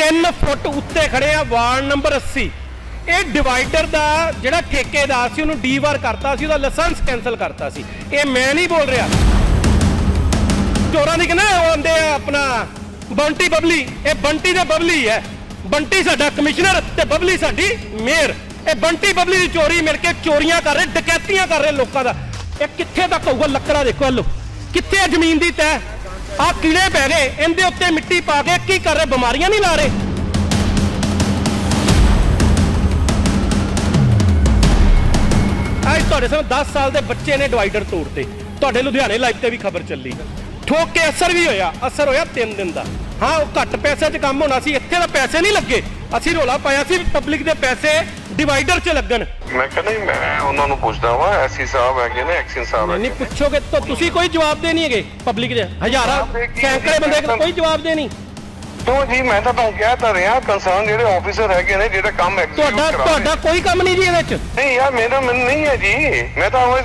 3 ਫੁੱਟ ਉੱਤੇ ਖੜੇ ਆ, ਵਾਰਡ ਨੰਬਰ 80 ਇਹ ਡਿਵਾਈਡਰ ਦਾ ਜਿਹੜਾ ਠੇਕੇਦਾਰ ਸੀ, ਉਹਨੂੰ ਡੀਵਾਰ ਕਰਤਾ ਸੀ, ਉਹਦਾ ਲਾਇਸੈਂਸ ਕੈਨਸਲ ਕਰਤਾ ਸੀ। ਇਹ ਮੈਂ ਨਹੀਂ ਬੋਲ ਰਿਹਾ। ਚੋਰਾਂ ਦੀ ਕਹਿੰਦਾ ਉਹ ਆਂਦੇ ਆ ਆਪਣਾ, ਬੰਟੀ ਬਬਲੀ। ਇਹ ਬੰਟੀ ਦੇ ਬਬਲੀ ਹੈ। ਬੰਟੀ ਸਾਡਾ ਕਮਿਸ਼ਨਰ ਤੇ ਬਬਲੀ ਸਾਡੀ ਮੇਅਰ। ਇਹ ਬੰਟੀ ਬਬਲੀ ਦੀ ਚੋਰੀ ਮਿਲ ਕੇ ਚੋਰੀਆਂ ਕਰ ਰਹੇ, ਡਕੈਤੀਆਂ ਕਰ ਰਹੇ ਲੋਕਾਂ ਦਾ। ਇਹ ਕਿੱਥੇ ਤੱਕ ਹੋਊਗਾ ਲੱਕੜਾ ਦੇਖੋ ਹਲੋ ਕਿੱਥੇ ਜ਼ਮੀਨ ਦੀ ਤੈ ਆ ਕੀੜੇ ਪੈ ਗਏ, ਇਹਦੇ ਉੱਤੇ ਮਿੱਟੀ ਪਾ ਕੇ ਕੀ ਕਰ ਰਹੇ? ਬਿਮਾਰੀਆਂ ਨਹੀਂ ਲਾ ਰਹੇ? ਅੱਜ ਤੁਹਾਡੇ ਸਾਹਮਣੇ 10 ਸਾਲ ਦੇ ਬੱਚੇ ਨੇ ਡਿਵਾਈਡਰ ਤੋੜਤੇ। ਤੁਹਾਡੇ ਲੁਧਿਆਣੇ ਲਾਈਵ ਤੇ ਵੀ ਖਬਰ ਚੱਲੀ। ਠੋਕ ਕੇ ਅਸਰ ਵੀ ਹੋਇਆ, ਅਸਰ ਹੋਇਆ 3 ਦਿਨ ਦਾ। ਹਾਂ, ਉਹ ਘੱਟ ਪੈਸੇ 'ਚ ਕੰਮ ਹੋਣਾ ਸੀ, ਇੱਥੇ ਤਾਂ ਪੈਸੇ ਨਹੀਂ ਲੱਗੇ। ਅਸੀਂ ਰੋਲਾ ਪਾਇਆ ਸੀ ਪਬਲਿਕ ਦੇ ਪੈਸੇ ਡਿਵਾਈਡਰ 'ਚ ਲੱਗਣ। ਮੈਂ ਕਹਿੰਦਾ ਜੀ, ਮੈਂ ਉਹਨਾਂ ਨੂੰ ਪੁੱਛਦਾ ਵਾਂ ਐਸੀ ਸਾਹਿਬ ਹੈਗੇ ਨੇ ਐਕਸ਼ਨ ਸਾਹਿਬ ਨਹੀਂ ਹੈਗੇ ਪੁੱਛੋਗੇ ਤਾਂ ਤੁਸੀਂ ਕੋਈ ਜਵਾਬ ਦੇ ਨਹੀਂ ਹੈਗੇ ਪਬਲਿਕ ਦੇ। ਹਜ਼ਾਰਾਂ ਸੈਂਕੜੇ ਬੰਦੇ ਕੋਲ ਕੋਈ ਜਵਾਬ ਦੇ ਨਹੀਂ। ਤੋਂ ਜੀ ਮੈਂ ਤਾਂ ਤੁਹਾਨੂੰ ਕਹਿ ਤਾਂ ਰਿਹਾ ਕੰਸਰਨ ਜਿਹੜੇ ਆਫੀਸਰ ਹੈਗੇ ਨੇ ਜਿਹੜੇ ਕੰਮ ਐਗਜ਼ੀਕਿਊਟ ਤੁਹਾਡਾ ਤੁਹਾਡਾ ਕੋਈ ਕੰਮ ਨਹੀਂ ਜੀ ਇਹਦੇ 'ਚ। ਨਹੀਂ ਯਾਰ ਮੇਰਾ ਮੈਨੂੰ ਨਹੀਂ ਹੈ ਜੀ। ਮੈਂ ਤਾਂ ਉਹ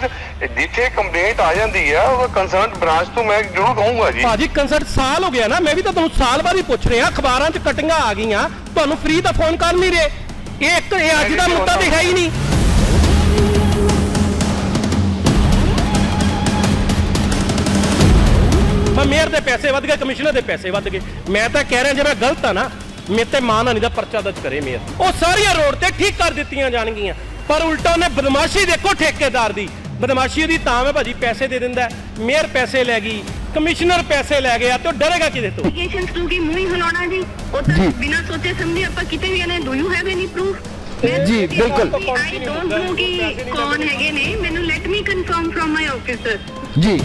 ਜਿੱਥੇ ਕੰਪਲੇਂਟ ਆ ਜਾਂਦੀ ਹੈ ਉਹ ਕੰਸਰਨ ਬ੍ਰਾਂਚ ਤੋਂ ਮੈਂ ਜ਼ਰੂਰ ਕਹੂੰਗਾ ਜੀ। ਭਾਜੀ ਕੰਸਰਟ ਸਾਲ ਹੋ ਗਿਆ ਨਾ ਮੈਂ ਵੀ ਤਾਂ ਤੁਹਾਨੂੰ ਸਾਲ ਬਾਅਦ ਹੀ ਪੁੱਛ ਰਿਹਾ ਅਖਬਾਰਾਂ 'ਚ ਕਟਿੰਗਾਂ ਆ ਗਈਆਂ ਤੁਹਾਨੂੰ ਫ੍ਰੀ ਦਾ ਫੋਨ ਕਰ ਨਹੀਂ ਰਹੇ। ਇਹ ਇੱਕ ਇਹ ਅੱਜ ਦਾ ਮੁੱਦਾ ਦਿਖਿਆ ਹੀ ਨਹੀਂ। ਮੈਂ ਮੇਅਰ ਦੇ ਪੈਸੇ ਵੱਧ ਗਏ ਕਮਿਸ਼ਨਰ ਦੇ ਪੈਸੇ ਵੱਧ ਗਏ। ਮੈਂ ਤਾਂ ਕਹਿ ਰਿਹਾ ਜੇ ਮੈਂ ਗਲਤ ਆ ਨਾ ਮੇਰੇ ਤੇ ਮਾਨ ਹਾਨੀ ਦਾ ਪਰਚਾ ਦਰਜ ਕਰੇ ਮੇਅਰ। ਉਹ ਸਾਰੀਆਂ ਰੋਡ ਤੇ ਠੀਕ ਕਰ ਦਿੱਤੀਆਂ ਜਾਣਗੀਆਂ। ਪਰ ਉਲਟਾ ਉਹਨੇ ਬਦਮਾਸ਼ੀ ਦੇਖੋ ਠੇਕੇਦਾਰ ਦੀ। ਬਦਮਾਸ਼ੀ ਉਹਦੀ ਤਾਂ ਹੈ ਭਾਜੀ ਪੈਸੇ ਦੇ ਦਿੰਦਾ। ਮੇਅਰ ਪੈਸੇ ਲੈ ਗਈ। ਕਮਿਸ਼ਨਰ ਪੈਸੇ ਲੈ ਗਿਆ ਤੇ ਉਹ ਡਰੇਗਾ ਕਿਹਦੇ ਤੋਂ? ਐਪਲੀਕੇਸ਼ਨਸ ਕੀ ਮੂੰਹ ਹੀ ਹਿਲਾਉਣਾ ਜੀ? ਉਹ ਤਾਂ ਬਿਨਾਂ ਸੋਚੇ ਸਮਝੇ ਆਪਾਂ ਕਿਤੇ ਵੀ ਇਹਨੇ do you have any proof ਜੀ, ਬਿਲਕੁਲ। ਆਈ ਡੋਨਟ ਨੋ ਕਿ ਕੌਣ ਹੈਗੇ ਨੇ। ਮੈਨੂੰ let me confirm firm my officer ਜੀ।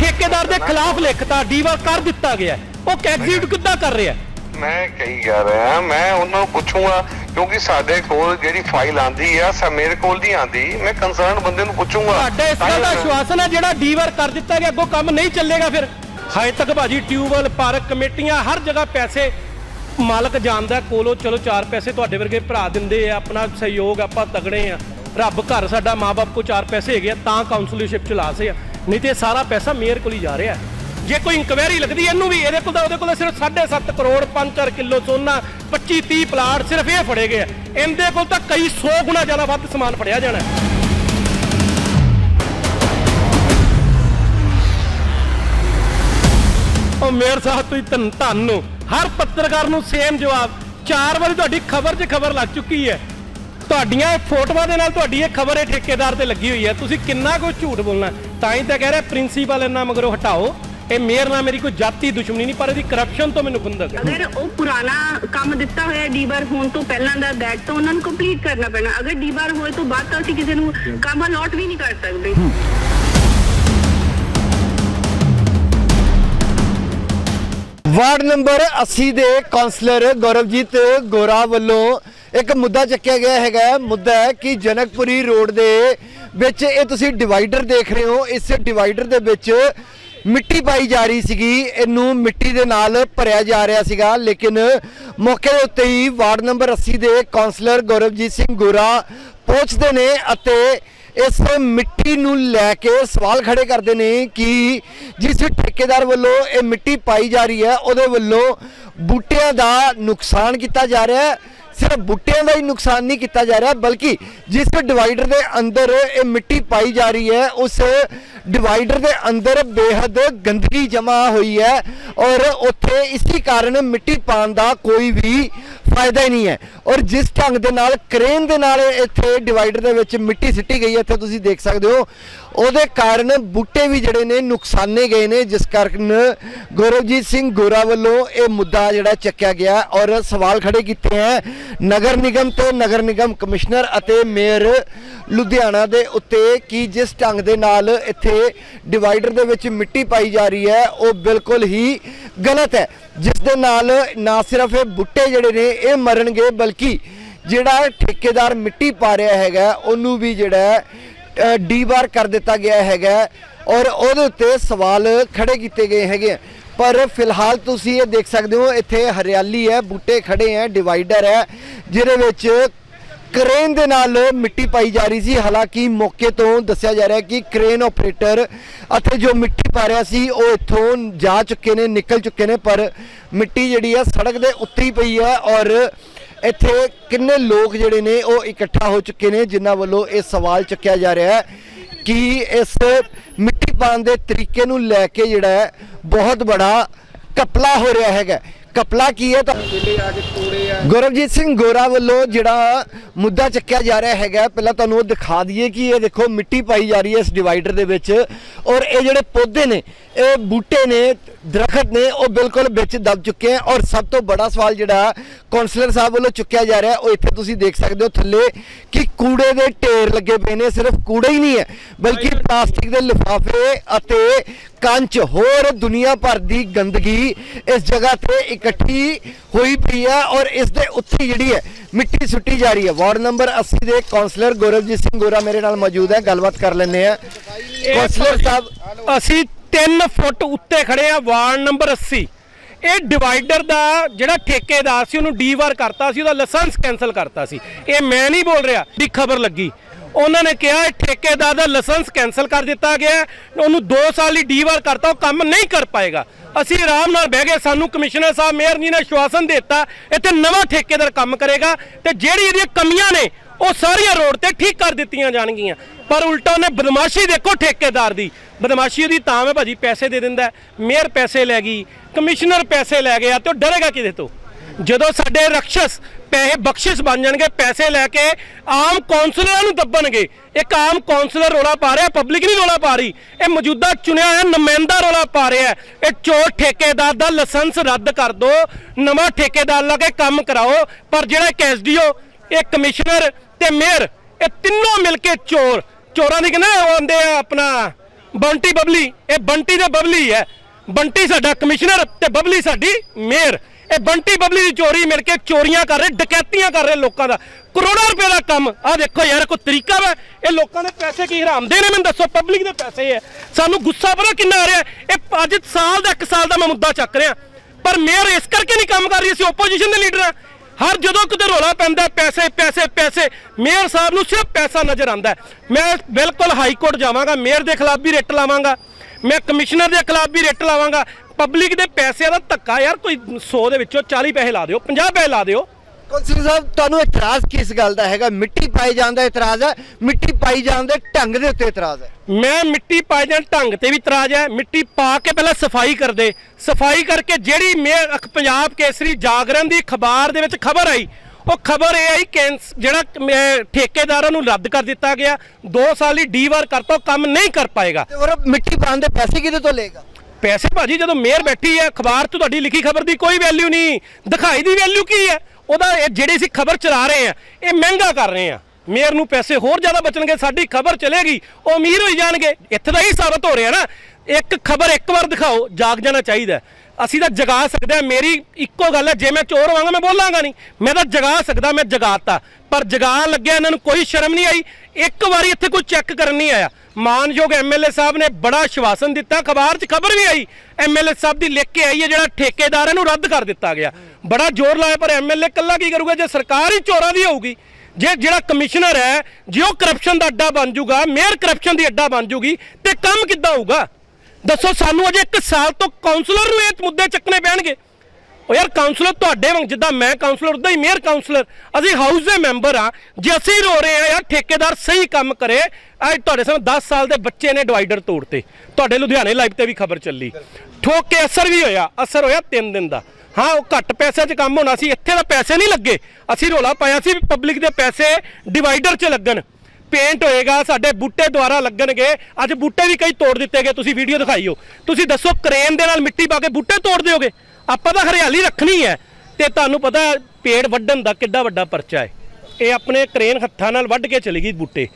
ਠੇਕੇਦਾਰ ਦੇ ਖਿਲਾਫ ਲਿਖਤਾ ਡੀਵਾ ਕਰ ਦਿੱਤਾ ਗਿਆ। ਉਹ ਐਗਜ਼ੀਕਿਊਟ ਕਿੱਦਾਂ ਕਰ ਰਿਹਾ? ਮੈਂ ਕਹੀ ਜਾ ਰਿਹਾ ਮੈਂ ਉਹਨਾਂ ਨੂੰ ਪੁੱਛੂੰਗਾ ਕਿਉਂਕਿ ਸਾਡੇ ਕੋਲ ਜਿਹੜੀ ਫਾਈਲ ਆਂਦੀ ਆ ਸਾ ਮੇਰੇ ਕੋਲ ਨਹੀਂ ਆਂਦੀ। ਮੈਂ ਕੰਸਰਨ ਬੰਦੇ ਨੂੰ ਪੁੱਛੂੰਗਾ। ਤੁਹਾਡਾ ਇਸ ਗੱਲ ਦਾ ਆਸ਼ਵਾਸਨ ਹੈ ਜਿਹੜਾ ਡੀਵਰ ਕਰ ਦਿੱਤਾ ਗਿਆ ਅੱਗੋਂ ਕੰਮ ਨਹੀਂ ਚੱਲੇਗਾ ਫਿਰ? ਹਾਏ ਤੱਕ ਭਾਜੀ ਟਿਊਬਵੈਲ ਪਾਰਕ ਕਮੇਟੀਆਂ ਹਰ ਜਗ੍ਹਾ ਪੈਸੇ। ਮਾਲਕ ਜਾਣਦਾ ਕੋਲੋਂ ਚਲੋ ਚਾਰ ਪੈਸੇ ਤੁਹਾਡੇ ਵਰਗੇ ਭਰਾ ਦਿੰਦੇ ਆ ਆਪਣਾ ਸਹਿਯੋਗ ਆਪਾਂ ਤਗੜੇ ਆ। ਰੱਬ ਘਰ ਸਾਡਾ ਮਾਪੇ ਕੋ ਚਾਰ ਪੈਸੇ ਹੈਗੇ ਆ ਤਾਂ ਕਾਉਂਸਲਰਸ਼ਿਪ ਚਲਾ ਸੇ ਆ। ਨਹੀਂ ਤੇ ਸਾਰਾ ਪੈਸਾ ਮੇਅਰ ਕੋਲ ਹੀ ਜਾ ਰਿਹਾ। ਜੇ ਕੋਈ ਇਨਕੁਆਇਰੀ ਲੱਗਦੀ ਇਹਨੂੰ ਵੀ, ਇਹਦੇ ਕੋਲ ਤਾਂ ਉਹਦੇ ਕੋਲ ਸਿਰਫ 7.5 ਕਰੋੜ 5-4 ਕਿਲੋ ਸੋਨਾ 25-30 ਪਲਾਟ ਸਿਰਫ ਇਹ ਫੜੇ ਗਏ ਆ। ਇਹਦੇ ਕੋਲ ਤਾਂ ਕਈ 100 ਗੁਣਾ ਜ਼ਿਆਦਾ ਵੱਧ ਸਮਾਨ ਫੜਿਆ ਜਾਣਾ ਉਹ ਮੇਅਰ ਸਾਹਿਬ, ਤੁਸੀਂ ਧੰਨ ਧੰਨ ਹੋ। ਹਰ ਪੱਤਰਕਾਰ ਨੂੰ ਸੇਮ ਜਵਾਬ। ਚਾਰ ਵਾਰੀ ਤੁਹਾਡੀ ਖਬਰ 'ਚ ਖਬਰ ਲੱਗ ਚੁੱਕੀ ਹੈ। ਤੁਹਾਡੀਆਂ ਫੋਟੋਆਂ ਦੇ ਨਾਲ ਤੁਹਾਡੀ ਇਹ ਖਬਰ ਇਹ ਠੇਕੇਦਾਰ ਤੇ ਲੱਗੀ ਹੋਈ ਹੈ। ਤੁਸੀਂ ਕਿੰਨਾ ਕੁ ਝੂਠ ਬੋਲਣਾ ਤਾਂ ਹੀ ਤਾਂ ਕਹਿ ਰਿਹਾ ਪ੍ਰਿੰਸੀਪਲ ਇਹਨਾਂ ਮਗਰੋਂ ਹਟਾਓ। ਇਹ ਮੇਅਰ ਨਾਲ ਮੇਰੀ ਕੋਈ ਜਾਤੀ ਦੁਸ਼ਮਣੀ ਨਹੀਂ ਪਰ ਇਹਦੀ ਕਰਪਸ਼ਨ ਤੋਂ ਮੈਨੂੰ ਖੁੰਦਕ ਹੈ। ਅਗਰ ਉਹ ਪੁਰਾਣਾ ਕੰਮ ਦਿੱਤਾ ਹੋਇਆ ਡੀਬਾਰ ਹੋਣ ਤੋਂ ਪਹਿਲਾਂ ਦਾ ਦੈਟ ਤਾਂ ਉਹਨਾਂ ਨੂੰ ਕੰਪਲੀਟ ਕਰਨਾ ਪੈਣਾ। ਅਗਰ ਡੀਬਾਰ ਹੋਏ ਤੋਂ ਬਾਅਦ ਤਾਂ ਅਸੀਂ ਕਿਸੇ ਨੂੰ ਕੰਮ ਅਲਾਟ ਵੀ ਨਹੀਂ ਕਰ ਸਕਦੇ। ਵਾਰਡ ਨੰਬਰ 80 ਦੇ ਕਾਉਂਸਲਰ ਗੌਰਵਜੀਤ ਗੋਰਾ ਵੱਲੋਂ ਇੱਕ ਮੁੱਦਾ ਚੱਕਿਆ ਗਿਆ ਹੈਗਾ। ਮੁੱਦਾ ਹੈ ਕਿ ਜਨਕਪੁਰੀ ਰੋਡ ਦੇ ਵਿੱਚ ਇਹ ਤੁਸੀਂ ਡਿਵਾਈਡਰ ਦੇਖ ਰਹੇ ਹੋ। ਇਸ ਡਿਵਾਈਡਰ ਦੇ ਵਿੱਚ ਮਿੱਟੀ ਪਾਈ ਜਾ ਰਹੀ ਸੀਗੀ, ਇਹਨੂੰ ਮਿੱਟੀ ਦੇ ਨਾਲ ਭਰਿਆ ਜਾ ਰਿਹਾ ਸੀਗਾ, ਲੇਕਿਨ ਮੌਕੇ ਦੇ ਉੱਤੇ ਹੀ ਵਾਰਡ ਨੰਬਰ 80 ਦੇ ਕਾਉਂਸਲਰ ਗੌਰਵਜੀਤ ਸਿੰਘ ਗੋਰਾ ਪਹੁੰਚਦੇ ਨੇ ਅਤੇ ਇਸ ਮਿੱਟੀ ਨੂੰ ਲੈ ਕੇ ਸਵਾਲ ਖੜੇ ਕਰਦੇ ਨੇ ਕਿ ਜਿਸ ਠੇਕੇਦਾਰ ਵੱਲੋਂ ਇਹ ਮਿੱਟੀ ਪਾਈ ਜਾ ਰਹੀ ਹੈ, ਉਹਦੇ ਵੱਲੋਂ ਬੂਟਿਆਂ ਦਾ ਨੁਕਸਾਨ ਕੀਤਾ ਜਾ ਰਿਹਾ ਹੈ। ਸਿਰਫ ਬੂਟਿਆਂ ਦਾ ਹੀ ਨੁਕਸਾਨ ਨਹੀਂ ਕੀਤਾ ਜਾ ਰਿਹਾ, ਬਲਕਿ ਜਿਸ ਡਿਵਾਈਡਰ ਦੇ ਅੰਦਰ ਇਹ ਮਿੱਟੀ ਪਾਈ ਜਾ ਰਹੀ ਹੈ, ਉਸ ਡਿਵਾਈਡਰ ਦੇ ਅੰਦਰ ਬੇਹੱਦ ਗੰਦਗੀ ਜਮਾ ਹੋਈ ਹੈ ਔਰ ਉੱਥੇ ਇਸੇ ਕਾਰਨ ਮਿੱਟੀ ਪਾਣ ਦਾ ਕੋਈ ਵੀ ਫਾਇਦਾ ਹੀ ਨਹੀਂ ਹੈ। ਔਰ ਜਿਸ ਢੰਗ ਦੇ ਨਾਲ, ਕ੍ਰੇਨ ਦੇ ਨਾਲ ਇੱਥੇ ਡਿਵਾਈਡਰ ਦੇ ਵਿੱਚ ਮਿੱਟੀ ਸਿੱਟੀ ਗਈ ਹੈ, ਇੱਥੇ ਤੁਸੀਂ ਦੇਖ ਸਕਦੇ ਹੋ। ਉਹਦੇ ਕਾਰਨ ਬੂਟੇ ਵੀ ਜਿਹੜੇ ਨੇ ਨੁਕਸਾਨੇ ਗਏ ਨੇ, ਜਿਸ ਕਾਰਨ ਗੌਰਵਜੀਤ ਸਿੰਘ ਗੋਰਾ ਵੱਲੋਂ ਇਹ ਮੁੱਦਾ ਜਿਹੜਾ ਚੱਕਿਆ ਗਿਆ ਔਰ ਸਵਾਲ ਖੜੇ ਕੀਤੇ ਹੈ। ਨਗਰ ਨਿਗਮ ਤੇ ਨਗਰ ਨਿਗਮ ਕਮਿਸ਼ਨਰ ਅਤੇ ਮੇਅਰ ਲੁਧਿਆਣਾ ਦੇ ਉੱਤੇ ਕਿ ਜਿਸ ਢੰਗ ਦੇ ਨਾਲ ਇੱਥੇ ਡਿਵਾਈਡਰ ਦੇ ਵਿੱਚ ਮਿੱਟੀ ਪਾਈ ਜਾ ਰਹੀ ਹੈ, ਉਹ ਬਿਲਕੁਲ ਹੀ ਗਲਤ ਹੈ। ਜਿਸ ਦੇ ਨਾਲ ਨਾ ਸਿਰਫ ਇਹ ਬੁੱਟੇ ਜਿਹੜੇ ਨੇ, ਇਹ ਮਰਨਗੇ, ਬਲਕਿ ਜਿਹੜਾ ਠੇਕੇਦਾਰ ਮਿੱਟੀ ਪਾ ਰਿਹਾ ਹੈਗਾ, ਉਹਨੂੰ ਵੀ ਜਿਹੜਾ ਹੈ ਡੀਬਾਰ ਕਰ ਦਿੱਤਾ ਗਿਆ ਹੈਗਾ ਔਰ ਉਹਦੇ ਉੱਤੇ ਸਵਾਲ ਖੜੇ ਕੀਤੇ ਗਏ ਹੈਗੇ ਆ। ਪਰ ਫਿਲਹਾਲ ਤੁਸੀਂ ਇਹ ਦੇਖ ਸਕਦੇ ਹੋ, ਇੱਥੇ ਹਰਿਆਲੀ ਹੈ, ਬੂਟੇ ਖੜੇ ਹੈ, ਡਿਵਾਈਡਰ ਹੈ, ਜਿਹਦੇ ਵਿੱਚ ਕ੍ਰੇਨ ਦੇ ਨਾਲ ਮਿੱਟੀ ਪਾਈ ਜਾ ਰਹੀ ਸੀ ਹਾਲਾਂਕਿ ਮੌਕੇ ਤੋਂ ਦੱਸਿਆ ਜਾ ਰਿਹਾ ਕਿ ਕ੍ਰੇਨ ਆਪਰੇਟਰ ਅਤੇ ਜੋ ਮਿੱਟੀ ਪਾ ਰਿਹਾ ਸੀ, ਉਹ ਇੱਥੋਂ ਜਾ ਚੁੱਕੇ ਨੇ, ਨਿਕਲ ਚੁੱਕੇ ਨੇ, ਪਰ ਮਿੱਟੀ ਜਿਹੜੀ ਹੈ ਸੜਕ ਦੇ ਉੱਤੇ ਹੀ ਪਈ ਹੈ ਔਰ ਇੱਥੇ ਕਿੰਨੇ ਲੋਕ ਜਿਹੜੇ ਨੇ ਉਹ ਇਕੱਠਾ ਹੋ ਚੁੱਕੇ ਨੇ, ਜਿਨ੍ਹਾਂ ਵੱਲੋਂ ਇਹ ਸਵਾਲ ਚੱਕਿਆ ਜਾ ਰਿਹਾ ਹੈ ਕਿ ਇਸ ਮਿੱਟੀ ਪਾਉਣ ਦੇ ਤਰੀਕੇ ਨੂੰ ਲੈ ਕੇ ਜਿਹੜਾ ਹੈ, ਬਹੁਤ ਬੜਾ ਕਪਲਾ ਹੋ ਰਿਹਾ ਹੈਗਾ। ਕਪਲਾ ਕੀ ਹੈ ਤਾਂ ਗੁਰਵਜੀਤ ਸਿੰਘ ਗੋਰਾ ਵੱਲੋਂ ਜਿਹੜਾ ਮੁੱਦਾ ਚੱਕਿਆ ਜਾ ਰਿਹਾ ਹੈਗਾ, ਪਹਿਲਾਂ ਤੁਹਾਨੂੰ ਉਹ ਦਿਖਾ ਦਈਏ ਕਿ ਇਹ ਦੇਖੋ ਮਿੱਟੀ ਪਾਈ ਜਾ ਰਹੀ ਹੈ ਇਸ ਡਿਵਾਈਡਰ ਦੇ ਵਿੱਚ, ਔਰ ਇਹ ਜਿਹੜੇ ਪੌਦੇ ਨੇ ਇਹ ਬੂਟੇ ਨੇ ਦਰਖਤ ਨੇ ਉਹ ਬਿਲਕੁਲ ਵਿੱਚ ਦਬ ਚੁੱਕੇ ਹਨ ਔਰ ਸਭ ਤੋਂ ਬੜਾ ਸਵਾਲ ਜਿਹੜਾ ਕਾਉਂਸਲਰ ਸਾਹਿਬ ਵੱਲੋਂ ਚੁੱਕਿਆ ਜਾ ਰਿਹਾ ਉਹ ਇੱਥੇ ਤੁਸੀਂ ਦੇਖ ਸਕਦੇ ਹੋ ਥੱਲੇ ਕਿ ਕੂੜੇ ਦੇ ਢੇਰ ਲੱਗੇ ਪਏ ਨੇ ਸਿਰਫ ਕੂੜਾ ਹੀ ਨਹੀਂ ਹੈ ਬਲਕਿ ਪਲਾਸਟਿਕ ਦੇ ਲਿਫਾਫੇ ਅਤੇ ਕੰਚ ਹੋਰ ਦੁਨੀਆ ਭਰ ਦੀ ਗੰਦਗੀ ਇਸ ਜਗ੍ਹਾ ਤੇ ਇਕੱਠੀ ਹੋਈ ਪਈ ਹੈ ਔਰ ਇਸ ਦੇ ਉੱਤੇ ਜਿਹੜੀ ਹੈ ਮਿੱਟੀ ਸੁੱਟੀ ਜਾ ਰਹੀ ਹੈ। ਵਾਰਡ ਨੰਬਰ 80 ਦੇ ਕਾਉਂਸਲਰ ਗੌਰਵਜੀਤ ਸਿੰਘ ਗੋਰਾ ਮੇਰੇ ਨਾਲ ਮੌਜੂਦ ਹੈ ਗੱਲਬਾਤ ਕਰ ਲੈਂਦੇ ਆ ਕਾਉਂਸਲਰ ਸਾਹਿਬ ਅਸੀਂ 3 ਫੁੱਟ ਉੱਤੇ ਖੜੇ ਆ, ਵਾਰਡ ਨੰਬਰ 80 ਇਹ ਡਿਵਾਈਡਰ ਦਾ ਜਿਹੜਾ ਠੇਕੇਦਾਰ ਸੀ, ਉਹਨੂੰ ਡੀਵਾਰ ਕਰਤਾ ਸੀ, ਉਹਦਾ ਲਾਇਸੈਂਸ ਕੈਨਸਲ ਕਰਤਾ ਸੀ। ਇਹ ਮੈਂ ਨਹੀਂ ਬੋਲ ਰਿਹਾ, ਦੀ ਖਬਰ ਲੱਗੀ। ਉਹਨਾਂ ਨੇ ਕਿਹਾ, ਇਹ ਠੇਕੇਦਾਰ ਦਾ ਲਾਇਸੈਂਸ ਕੈਨਸਲ ਕਰ ਦਿੱਤਾ ਗਿਆ ਉਹਨੂੰ 2 ਸਾਲ ਲਈ ਡੀਵਾਰ ਕਰਤਾ, ਉਹ ਕੰਮ ਨਹੀਂ ਕਰ ਪਾਏਗਾ। ਅਸੀਂ ਆਰਾਮ ਨਾਲ ਬਹਿ ਗਏ, ਸਾਨੂੰ ਕਮਿਸ਼ਨਰ ਸਾਹਿਬ, ਮੇਅਰ ਜੀ ਨੇ ਆਸ਼ਵਾਸਨ ਦਿੱਤਾ, ਇੱਥੇ ਨਵਾਂ ਠੇਕੇਦਾਰ ਕੰਮ ਕਰੇਗਾ ਤੇ ਜਿਹੜੀ ਇਹਦੀਆਂ ਕਮੀਆਂ ਨੇ, ਉਹ ਸਾਰੀਆਂ ਰੋਡ ਤੇ ਠੀਕ ਕਰ ਦਿੱਤੀਆਂ ਜਾਣਗੀਆਂ। ਪਰ ਉਲਟਾ ਉਹਨੇ ਬਦਮਾਸ਼ੀ ਦੇਖੋ ਠੇਕੇਦਾਰ ਦੀ। ਬਦਮਾਸ਼ੀ ਉਹਦੀ ਤਾਂ ਹੈ ਭਾਜੀ ਪੈਸੇ ਦੇ ਦਿੰਦਾ, ਮੇਅਰ ਪੈਸੇ ਲੈ ਗਈ, ਕਮਿਸ਼ਨਰ ਪੈਸੇ ਲੈ ਗਿਆ, ਤੇ ਉਹ ਡਰੇਗਾ ਕਿਹਦੇ ਤੋਂ? ਜਦੋਂ ਸਾਡੇ ਰਖਸ਼ਸ ਪੈਸੇ ਬਖਸ਼ਿਸ਼ ਬਣ ਜਾਣਗੇ, ਪੈਸੇ ਲੈ ਕੇ ਆਮ ਕੌਂਸਲਰਾਂ ਨੂੰ ਦੱਬਣਗੇ, ਇੱਕ ਆਮ ਕੌਂਸਲਰ ਰੋਲਾ ਪਾ ਰਿਹਾ, ਪਬਲਿਕ ਨਹੀਂ ਰੋਲਾ ਪਾ ਰਹੀ, ਇਹ ਮੌਜੂਦਾ ਚੁਣਿਆ ਹੋਇਆ ਨੁਮਾਇੰਦਾ ਰੋਲਾ ਪਾ ਰਿਹਾ, ਇਹ ਚੋਰ ਠੇਕੇਦਾਰ ਦਾ ਲਾਇਸੈਂਸ ਰੱਦ ਕਰ ਦਿਓ ਨਵਾਂ ਠੇਕੇਦਾਰ ਲਾ ਕੇ ਕੰਮ ਕਰਾਓ, ਪਰ ਜਿਹੜਾ ਇੱਕ ਐਸਡੀਓ ਇਹ ਕਮਿਸ਼ਨਰ ਤੇ ਮੇਅਰ, ਇਹ ਤਿੰਨੋਂ ਮਿਲ ਕੇ ਚੋਰ, ਚੋਰਾਂ ਦੀ ਕਹਿੰਦੇ ਉਹ ਆਉਂਦੇ ਆ ਆਪਣਾ ਬੰਟੀ ਬਬਲੀ, ਇਹ ਬੰਟੀ ਤੇ ਬਬਲੀ ਹੈ। ਬੰਟੀ ਸਾਡਾ ਕਮਿਸ਼ਨਰ ਤੇ ਬਬਲੀ ਸਾਡੀ ਮੇਅਰ। ਇਹ ਬੰਟੀ ਬਬਲੀ ਦੀ ਚੋਰੀ ਮਿਲ ਕੇ ਚੋਰੀਆਂ ਕਰ ਰਹੇ, ਡਕੈਤੀਆਂ ਕਰ ਰਹੇ ਲੋਕਾਂ ਦਾ। ਕਰੋੜਾਂ ਰੁਪਏ ਦਾ ਕੰਮ। ਆ ਦੇਖੋ ਯਾਰ, ਕੋਈ ਤਰੀਕਾ ਵਾ? ਇਹ ਲੋਕਾਂ ਦੇ ਪੈਸੇ ਕੀ ਹਰਾਮਦੇ ਨੇ? ਮੈਨੂੰ ਦੱਸੋ, ਪਬਲਿਕ ਦੇ ਪੈਸੇ ਹੈ। ਸਾਨੂੰ ਗੁੱਸਾ ਪਤਾ ਕਿੰਨਾ ਆ ਰਿਹਾ ਇਹ ਅੱਜ ਸਾਲ ਦਾ, ਇੱਕ ਸਾਲ ਦਾ ਮੈਂ ਮੁੱਦਾ ਚੱਕ ਰਿਹਾ। ਪਰ ਮੇਅਰ ਇਸ ਕਰਕੇ ਨਹੀਂ ਕੰਮ ਕਰ ਰਹੀ, ਅਸੀਂ ਆਪੋਜੀਸ਼ਨ ਦੇ ਲੀਡਰ ਆ ਹਰ ਜਦੋਂ ਕਿਤੇ ਰੋਲਾ ਪੈਂਦਾ, ਪੈਸੇ ਪੈਸੇ ਪੈਸੇ, ਮੇਅਰ ਸਾਹਿਬ ਨੂੰ ਸਿਰਫ ਪੈਸਾ ਨਜ਼ਰ ਆਉਂਦਾ ਮੈਂ ਬਿਲਕੁਲ ਹਾਈ ਕੋਰਟ ਜਾਵਾਂਗਾ, ਮੇਅਰ ਦੇ ਖਿਲਾਫ ਵੀ ਰਿਟ ਲਾਵਾਂਗਾ, ਮੈਂ ਕਮਿਸ਼ਨਰ ਦੇ ਖਿਲਾਫ ਵੀ ਰਿਟ ਲਾਵਾਂਗਾ। ਪਬਲਿਕ ਦੇ ਪੈਸਿਆਂ ਦਾ ਧੱਕਾ ਯਾਰ, ਕੋਈ 100 ਦੇ ਵਿੱਚੋਂ 40 ਪੈਸੇ ਲਾ ਦਿਓ 50 ਪੈਸੇ ਲਾ ਦਿਓ। ਕਾਉਂਸਲਰ ਸਾਹਿਬ ਤੁਹਾਨੂੰ ਇਤਰਾਜ਼ ਕਿਸ ਗੱਲ ਦਾ ਹੈਗਾ? ਮਿੱਟੀ ਪਾਈ ਜਾਣ ਦਾ ਇਤਰਾਜ਼ ਹੈ ਮਿੱਟੀ ਪਾਈ ਜਾਣ ਦੇ ਢੰਗ ਦੇ ਉੱਤੇ ਇਤਰਾਜ਼ ਹੈ। ਮੈਂ ਮਿੱਟੀ ਪਾ ਜਾਣ ਢੰਗ ਤੇ ਵੀ ਇਤਰਾਜ਼ ਹੈ ਮਿੱਟੀ ਪਾ ਕੇ ਪਹਿਲਾਂ ਸਫ਼ਾਈ ਕਰਦੇ। ਸਫ਼ਾਈ ਕਰਕੇ ਜਿਹੜੀ ਅਖ- ਪੰਜਾਬ ਕੇਸਰੀ ਜਾਗਰਣ ਦੀ ਅਖਬਾਰ ਦੇ ਵਿੱਚ ਖਬਰ ਆਈ ਉਹ ਖਬਰ ਇਹ ਆਈ ਕੈਂਸ ਜਿਹੜਾ ਅਹ, ਠੇਕੇਦਾਰਾਂ ਨੂੰ ਰੱਦ ਕਰ ਦਿੱਤਾ ਗਿਆ 2 ਸਾਲ ਲਈ ਡੀਵਾਰ ਕਰਤਾ ਉਹ ਕੰਮ ਨਹੀਂ ਕਰ ਪਾਏਗਾ। ਤੇ ਹੋਰ ਮਿੱਟੀ ਪਾਉਣ ਦੇ ਪੈਸੇ ਕਿਹਦੇ ਤੋਂ ਲਏਗਾ? ਪੈਸੇ ਭਾਜੀ ਜਦੋਂ ਮੇਅਰ ਬੈਠੀ ਹੈ ਅਖਬਾਰ 'ਚ ਤੁਹਾਡੀ ਲਿਖੀ ਖਬਰ ਦੀ ਕੋਈ ਵੈਲਿਊ ਨਹੀਂ ਦਿਖਾਈ ਦੀ ਵੈਲਿਊ ਕੀ ਹੈ? ਉਹਦਾ ਇਹ ਜਿਹੜੀ ਅਸੀਂ ਖਬਰ ਚਲਾ ਰਹੇ ਆ ਇਹ ਮਹਿੰਗਾ ਕਰ ਰਹੇ ਆ ਮੇਅਰ ਨੂੰ ਪੈਸੇ ਹੋਰ ਜ਼ਿਆਦਾ ਬਚਣਗੇ, ਸਾਡੀ ਖਬਰ ਚਲੇਗੀ, ਉਹ ਅਮੀਰ ਹੋਈ ਜਾਣਗੇ। ਇੱਥੇ ਦਾ ਹੀ ਸਾਬਤ ਹੋ ਰਿਹਾ ਨਾ। ਇੱਕ ਖਬਰ ਇੱਕ ਵਾਰ ਦਿਖਾਓ, ਜਾਗ ਜਾਣਾ ਚਾਹੀਦਾ ਅਸੀਂ ਤਾਂ ਜਗਾ ਸਕਦੇ ਆ ਮੇਰੀ ਇੱਕੋ ਗੱਲ ਹੈ, ਜੇ ਮੈਂ ਚੋਰ ਹੋਵਾਂਗਾ, ਮੈਂ ਬੋਲਾਂਗਾ ਨਹੀਂ। ਮੈਂ ਤਾਂ ਜਗਾ ਸਕਦਾ, ਮੈਂ ਜਗਾਤਾ। ਪਰ ਜਗਾਉਣ ਲੱਗਿਆ, ਇਹਨਾਂ ਨੂੰ ਕੋਈ ਸ਼ਰਮ ਨਹੀਂ ਆਈ। ਇੱਕ ਵਾਰੀ ਇੱਥੇ ਕੋਈ ਚੈੱਕ ਕਰਨ ਨਹੀਂ ਆਇਆ। ਮਾਨਯੋਗ ਐਮਐਲਏ ਸਾਹਿਬ ਨੇ ਬੜਾ ਆਸ਼ਵਾਸਨ ਦਿੱਤਾ। ਅਖਬਾਰ 'ਚ ਖਬਰ ਵੀ ਆਈ। ਐਮਐਲਏ ਸਾਹਿਬ ਦੀ ਲਿਖ ਕੇ ਆਈ ਹੈ, ਜਿਹੜਾ ਠੇਕੇਦਾਰ ਹੈ ਨੂੰ ਰੱਦ ਕਰ ਦਿੱਤਾ ਗਿਆ। ਬੜਾ ਜ਼ੋਰ ਲਾਇਆ, ਪਰ ਐਮਐਲਏ ਕੱਲਾ ਕੀ ਕਰੂਗਾ? ਜੇ ਸਰਕਾਰ ਹੀ ਚੋਰਾਂ ਦੀ ਹੋਊਗੀ, ਜੇ ਜਿਹੜਾ ਕਮਿਸ਼ਨਰ ਹੈ, ਜੇ ਉਹ ਕਰਪਸ਼ਨ ਦਾ ਅੱਡਾ ਬਣ ਜਾਊਗਾ ਮੇਅਰ ਕਰਪਸ਼ਨ ਦੀ ਅੱਡਾ ਬਣ ਜਾਊਗੀ ਤੇ ਕੰਮ ਕਿੱਦਾਂ ਹੋਊਗਾ? ਦੱਸੋ ਸਾਨੂੰ ਅਜੇ 1 ਸਾਲ ਤੋਂ ਕਾਉਂਸਲਰ ਨੂੰ ਇਹ ਮੁੱਦੇ ਚੱਕਣੇ ਪੈਣਗੇ। ਉਹ ਯਾਰ ਕਾਉਂਸਲਰ ਤੁਹਾਡੇ ਵਾਂਗ, ਜਿੱਦਾਂ ਮੈਂ ਕਾਉਂਸਲਰ ਉਦਾਂ ਹੀ ਮੇਅਰ ਕਾਉਂਸਲਰ ਅਸੀਂ ਹਾਊਸ ਦੇ ਮੈਂਬਰ ਆ ਜੇ ਅਸੀਂ ਰੋ ਰਹੇ ਆ ਯਾਰ ਠੇਕੇਦਾਰ ਸਹੀ ਕੰਮ ਕਰੇ, ਅੱਜ ਤੁਹਾਡੇ ਸਾਹਮਣੇ 10 ਸਾਲ ਦੇ ਬੱਚੇ ਨੇ ਡਿਵਾਈਡਰ ਤੋੜਤੇ। ਤੁਹਾਡੇ ਲੁਧਿਆਣੇ ਲਾਈਵ ਤੇ ਵੀ ਖਬਰ ਚੱਲੀ। ਠੋਕ ਕੇ ਅਸਰ ਵੀ ਹੋਇਆ, ਅਸਰ ਹੋਇਆ 3 ਦਿਨ ਦਾ। ਹਾਂ, ਉਹ ਘੱਟ ਪੈਸਿਆਂ 'ਚ ਕੰਮ ਹੋਣਾ ਸੀ, ਇੱਥੇ ਤਾਂ ਪੈਸੇ ਨਹੀਂ ਲੱਗੇ। ਅਸੀਂ ਰੋਲਾ ਪਾਇਆ ਸੀ ਪਬਲਿਕ ਦੇ ਪੈਸੇ ਡਿਵਾਈਡਰ 'ਚ ਲੱਗਣ। ਪੇਂਟ ਹੋਏਗਾ, ਸਾਡੇ ਬੂਟੇ ਦੁਆਰਾ ਲੱਗਣਗੇ। ਅੱਜ ਬੂਟੇ ਵੀ ਕਈ ਤੋੜ ਦਿੱਤੇ ਗਏ, ਤੁਸੀਂ ਵੀਡੀਓ ਦਿਖਾਈਓ। ਤੁਸੀਂ ਦੱਸੋ, ਕਰੇਨ ਦੇ ਨਾਲ ਮਿੱਟੀ ਪਾ ਕੇ ਬੂਟੇ ਤੋੜ ਦਿਓਗੇ? ਆਪਾਂ ਤਾਂ ਹਰਿਆਲੀ ਰੱਖਣੀ ਹੈ। ਤੇ ਤੁਹਾਨੂੰ ਪਤਾ ਪੇੜ ਵੱਢਣ ਦਾ ਕਿੱਡਾ ਵੱਡਾ ਪਰਚਾ ਹੈ। ਇਹ ਆਪਣੇ ਕਰੇਨ ਹੱਥਾਂ ਨਾਲ ਵੱਢ ਕੇ ਚਲੀ ਗਈ ਬੂਟੇ।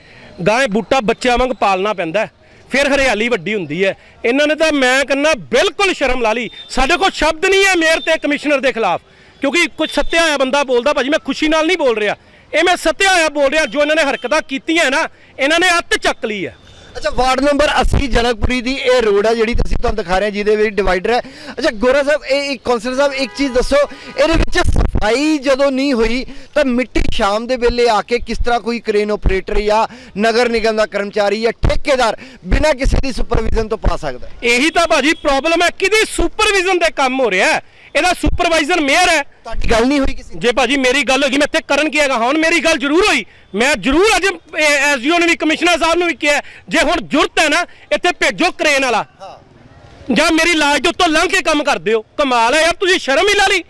ਗਾਂ ਇਹ ਬੂਟਾ ਬੱਚਿਆਂ ਵਾਂਗ ਪਾਲਣਾ ਪੈਂਦਾ ਫਿਰ ਹਰਿਆਲੀ ਵੱਡੀ ਹੁੰਦੀ ਹੈ। ਇਹਨਾਂ ਨੇ ਤਾਂ ਮੈਂ ਕਹਿੰਦਾ, ਬਿਲਕੁਲ ਸ਼ਰਮ ਲਾ ਲਈ। ਸਾਡੇ ਕੋਲ ਸ਼ਬਦ ਨਹੀਂ ਹੈ ਮੇਅਰ ਤੇ ਕਮਿਸ਼ਨਰ ਦੇ ਖਿਲਾਫ। ਕਿਉਂਕਿ ਕੁਝ ਸੱਤਿਆ ਹੋਇਆ ਬੰਦਾ ਬੋਲਦਾ, ਭਾਜੀ ਮੈਂ ਖੁਸ਼ੀ ਨਾਲ ਨਹੀਂ ਬੋਲ ਰਿਹਾ। ਇਹ ਮੈਂ ਸੱਤਿਆ ਹੋਇਆ ਬੋਲ ਰਿਹਾ ਜੋ ਇਹਨਾਂ ਨੇ ਹਰਕਤਾਂ ਕੀਤੀਆਂ ਨਾ ਇਹਨਾਂ ਨੇ ਅੱਤ ਚੱਕ ਲਈ ਹੈ। ਅੱਛਾ ਵਾਰਡ ਨੰਬਰ 80 ਜਨਕਪੁਰੀ ਦੀ ਇਹ ਰੋਡ ਹੈ ਜਿਹੜੀ ਤੁਸੀਂ ਤੁਹਾਨੂੰ ਦਿਖਾ ਰਹੇ ਹਾਂ ਜਿਹਦੇ ਵਿੱਚ ਡਿਵਾਈਡਰ ਹੈ। ਅੱਛਾ ਗੋਰਾ ਸਾਹਿਬ ਇਹ ਇੱਕ ਕਾਉਂਸਲਰ ਸਾਹਿਬ ਇੱਕ ਚੀਜ਼ ਦੱਸੋ ਇਹਦੇ ਵਿੱਚ ਸਫ਼ਾਈ ਜਦੋਂ ਨਹੀਂ ਹੋਈ ਤਾਂ ਮਿੱਟੀ ਸ਼ਾਮ ਦੇ ਵੇਲੇ ਆ ਕੇ ਕਿਸ ਤਰ੍ਹਾਂ ਕੋਈ ਕ੍ਰੇਨ ਆਪਰੇਟਰ ਜਾਂ ਨਗਰ ਨਿਗਮ ਦਾ ਕਰਮਚਾਰੀ ਜਾਂ ਠੇਕੇਦਾਰ ਬਿਨਾਂ ਕਿਸੇ ਦੀ ਸੁਪਰਵਿਜ਼ਨ ਤੋਂ ਪਾ ਸਕਦਾ? ਇਹੀ ਤਾਂ ਭਾਜੀ ਪ੍ਰੋਬਲਮ ਹੈ ਕਿਹਦੀ ਸੁਪਰਵਿਜ਼ਨ ਦੇ ਕੰਮ ਹੋ ਰਿਹਾ ਹੈ? ਇਹਦਾ ਸੁਪਰਵਾਈਜ਼ਰ ਮੇਅਰ ਹੈ। ਤੁਹਾਡੀ ਗੱਲ ਨਹੀਂ ਹੋਈ ਕਿਸੇ? ਜੇ ਭਾਜੀ ਮੇਰੀ ਗੱਲ ਹੋਗੀ ਮੈਂ ਇੱਥੇ ਕਰਨ ਕੀ ਹੈਗਾ? ਹੁਣ ਮੇਰੀ ਗੱਲ ਜ਼ਰੂਰ ਹੋਈ। ਮੈਂ ਜ਼ਰੂਰ ਅੱਜ ਐਸਜੀਓ ਨੇ ਵੀ ਕਮਿਸ਼ਨਰ ਸਾਹਿਬ ਨੂੰ ਵੀ ਕਿਹਾ ਜੇ ਹੁਣ ਜ਼ਰੂਰਤ ਹੈ ਨਾ ਇੱਥੇ ਭੇਜੋ ਕ੍ਰੇਨ ਵਾਲਾ। ਜਾਂ ਮੇਰੀ ਲਾਜ ਦੇ ਉੱਤੋਂ ਲੰਘ ਕੇ ਕੰਮ ਕਰਦੇ ਹੋ ਕਮਾਲ ਹੈ ਯਾਰ ਤੁਸੀਂ ਸ਼ਰਮ ਹੀ ਲਾ ਲਈ।